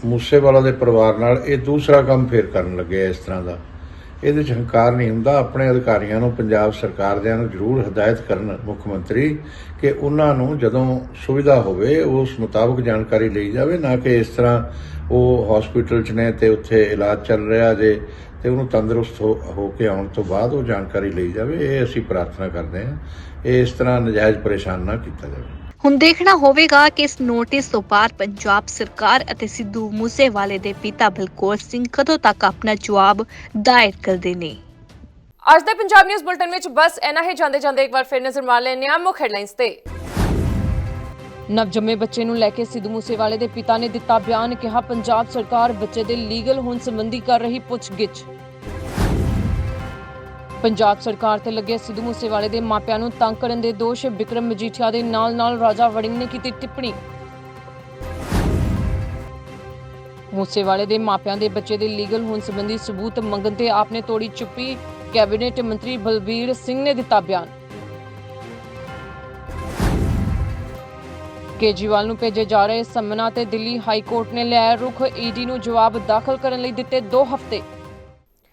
ਮੂਸੇਵਾਲਾ ਦੇ ਪਰਿਵਾਰ ਨਾਲ ਇਹ ਦੂਸਰਾ ਕੰਮ ਫੇਰ ਕਰਨ ਲੱਗੇ ਇਸ ਤਰ੍ਹਾਂ ਦਾ। ਇਹਦੇ ਚ ਹੰਕਾਰ ਨਹੀਂ ਹੁੰਦਾ। ਆਪਣੇ ਅਧਿਕਾਰੀਆਂ ਨੂੰ, ਪੰਜਾਬ ਸਰਕਾਰ ਦਿਆਂ ਨੂੰ ਜ਼ਰੂਰ ਹਦਾਇਤ ਕਰਨ ਮੁੱਖ ਮੰਤਰੀ ਕਿ ਉਹਨਾਂ ਨੂੰ ਜਦੋਂ ਸੁਵਿਧਾ ਹੋਵੇ, ਉਸ ਮੁਤਾਬਕ ਜਾਣਕਾਰੀ ਲਈ ਜਾਵੇ, ਨਾ ਕਿ ਇਸ ਤਰ੍ਹਾਂ ਉਹ ਹਸਪੀਟਲ 'ਚ ਨੇ ਤੇ ਉੱਥੇ ਇਲਾਜ ਚੱਲ ਰਿਹਾ ਜੇ ਤੇ ਉਹਨੂੰ ਤੰਦਰੁਸਤ ਹੋ ਹੋ ਕੇ ਆਉਣ ਤੋਂ ਬਾਅਦ ਉਹ ਜਾਣਕਾਰੀ ਲਈ ਜਾਵੇ। ਇਹ ਅਸੀਂ ਪ੍ਰਾਰਥਨਾ ਕਰਦੇ ਹਾਂ। ਇਹ ਇਸ ਤਰ੍ਹਾਂ ਨਜਾਇਜ਼ ਪਰੇਸ਼ਾਨ ਨਾ ਕੀਤਾ ਜਾਵੇ। ਹੁਣ ਦੇਖਣਾ ਹੋਵੇਗਾ ਕਿ ਇਸ ਨੋਟਿਸ ਤੋਂ ਬਾਅਦ ਪੰਜਾਬ ਸਰਕਾਰ ਅਤੇ ਸਿੱਧੂ ਮੂਸੇਵਾਲੇ ਦੇ ਪਿਤਾ ਬਲਕੌਰ ਸਿੰਘ ਕਦੋਂ ਤੱਕ ਆਪਣਾ ਜਵਾਬ ਦਾਇਰ ਕਰਦੇ ਨੇ। ਅੱਜ ਦੇ ਪੰਜਾਬ ਨਿਊਜ਼ ਬੁਲਟਨ ਵਿੱਚ ਬਸ ਇੰਨਾ ਹੀ। ਜਾਂਦੇ ਜਾਂਦੇ ਇੱਕ ਵਾਰ ਫਿਰ ਨਜ਼ਰ ਮਾਰ ਲੈਂਦੇ ਹਾਂ ਮੁੱਖ ਹੈਡਲਾਈਨਸ ਤੇ। ਨਵਜੰਮੇ ਬੱਚੇ ਨੂੰ ਲੈ ਕੇ ਸਿੱਧੂ ਮੂਸੇਵਾਲੇ ਦੇ ਪਿਤਾ ਨੇ ਦਿੱਤਾ ਬਿਆਨ, ਕਿਹਾ ਪੰਜਾਬ ਸਰਕਾਰ ਬੱਚੇ ਦੇ ਲੀਗਲ ਹੋਣ ਸੰਬੰਧੀ ਕਰ ਰਹੀ ਪੁੱਛਗਿੱਛ। ਪੰਜਾਬ ਸਰਕਾਰ ਤੇ ਲੱਗੇ ਸਿੱਧੂ ਮੂਸੇਵਾਲੇ ਦੇ ਮਾਪਿਆਂ ਨੂੰ ਤੰਗ ਕਰਨ ਦੇ ਦੋਸ਼ ਵਿਕਰਮ ਮਜੀਠੀਆ ਦੇ ਨਾਲ-ਨਾਲ ਰਾਜਾ ਵੜਿੰਗ ਨੇ ਕੀਤੀ ਟਿੱਪਣੀ। ਮੂਸੇਵਾਲੇ ਦੇ ਮਾਪਿਆਂ ਦੇ ਬੱਚੇ ਦੇ ਲੀਗਲ ਹੋਣ ਸੰਬੰਧੀ ਸਬੂਤ ਮੰਗਣ ਤੇ ਆਪਨੇ ਤੋੜੀ ਚੁੱਪੀ, ਕੈਬਨਿਟ ਮੰਤਰੀ ਬਲਬੀਰ ਸਿੰਘ ਨੇ ਦਿੱਤਾ ਬਿਆਨ। ਕੇਜੀਵਾਲ ਨੂੰ ਭੇਜੇ ਜਾ ਰਹੇ ਸੰਮਨਾਂ ਤੇ ਦਿੱਲੀ ਹਾਈ ਕੋਰਟ ਨੇ ਲਿਆ ਰੁਖ, ਈਡੀ ਨੂੰ ਜਵਾਬ ਦਾਖਲ ਕਰਨ ਲਈ ਦਿੱਤੇ 2 ਹਫ਼ਤੇ।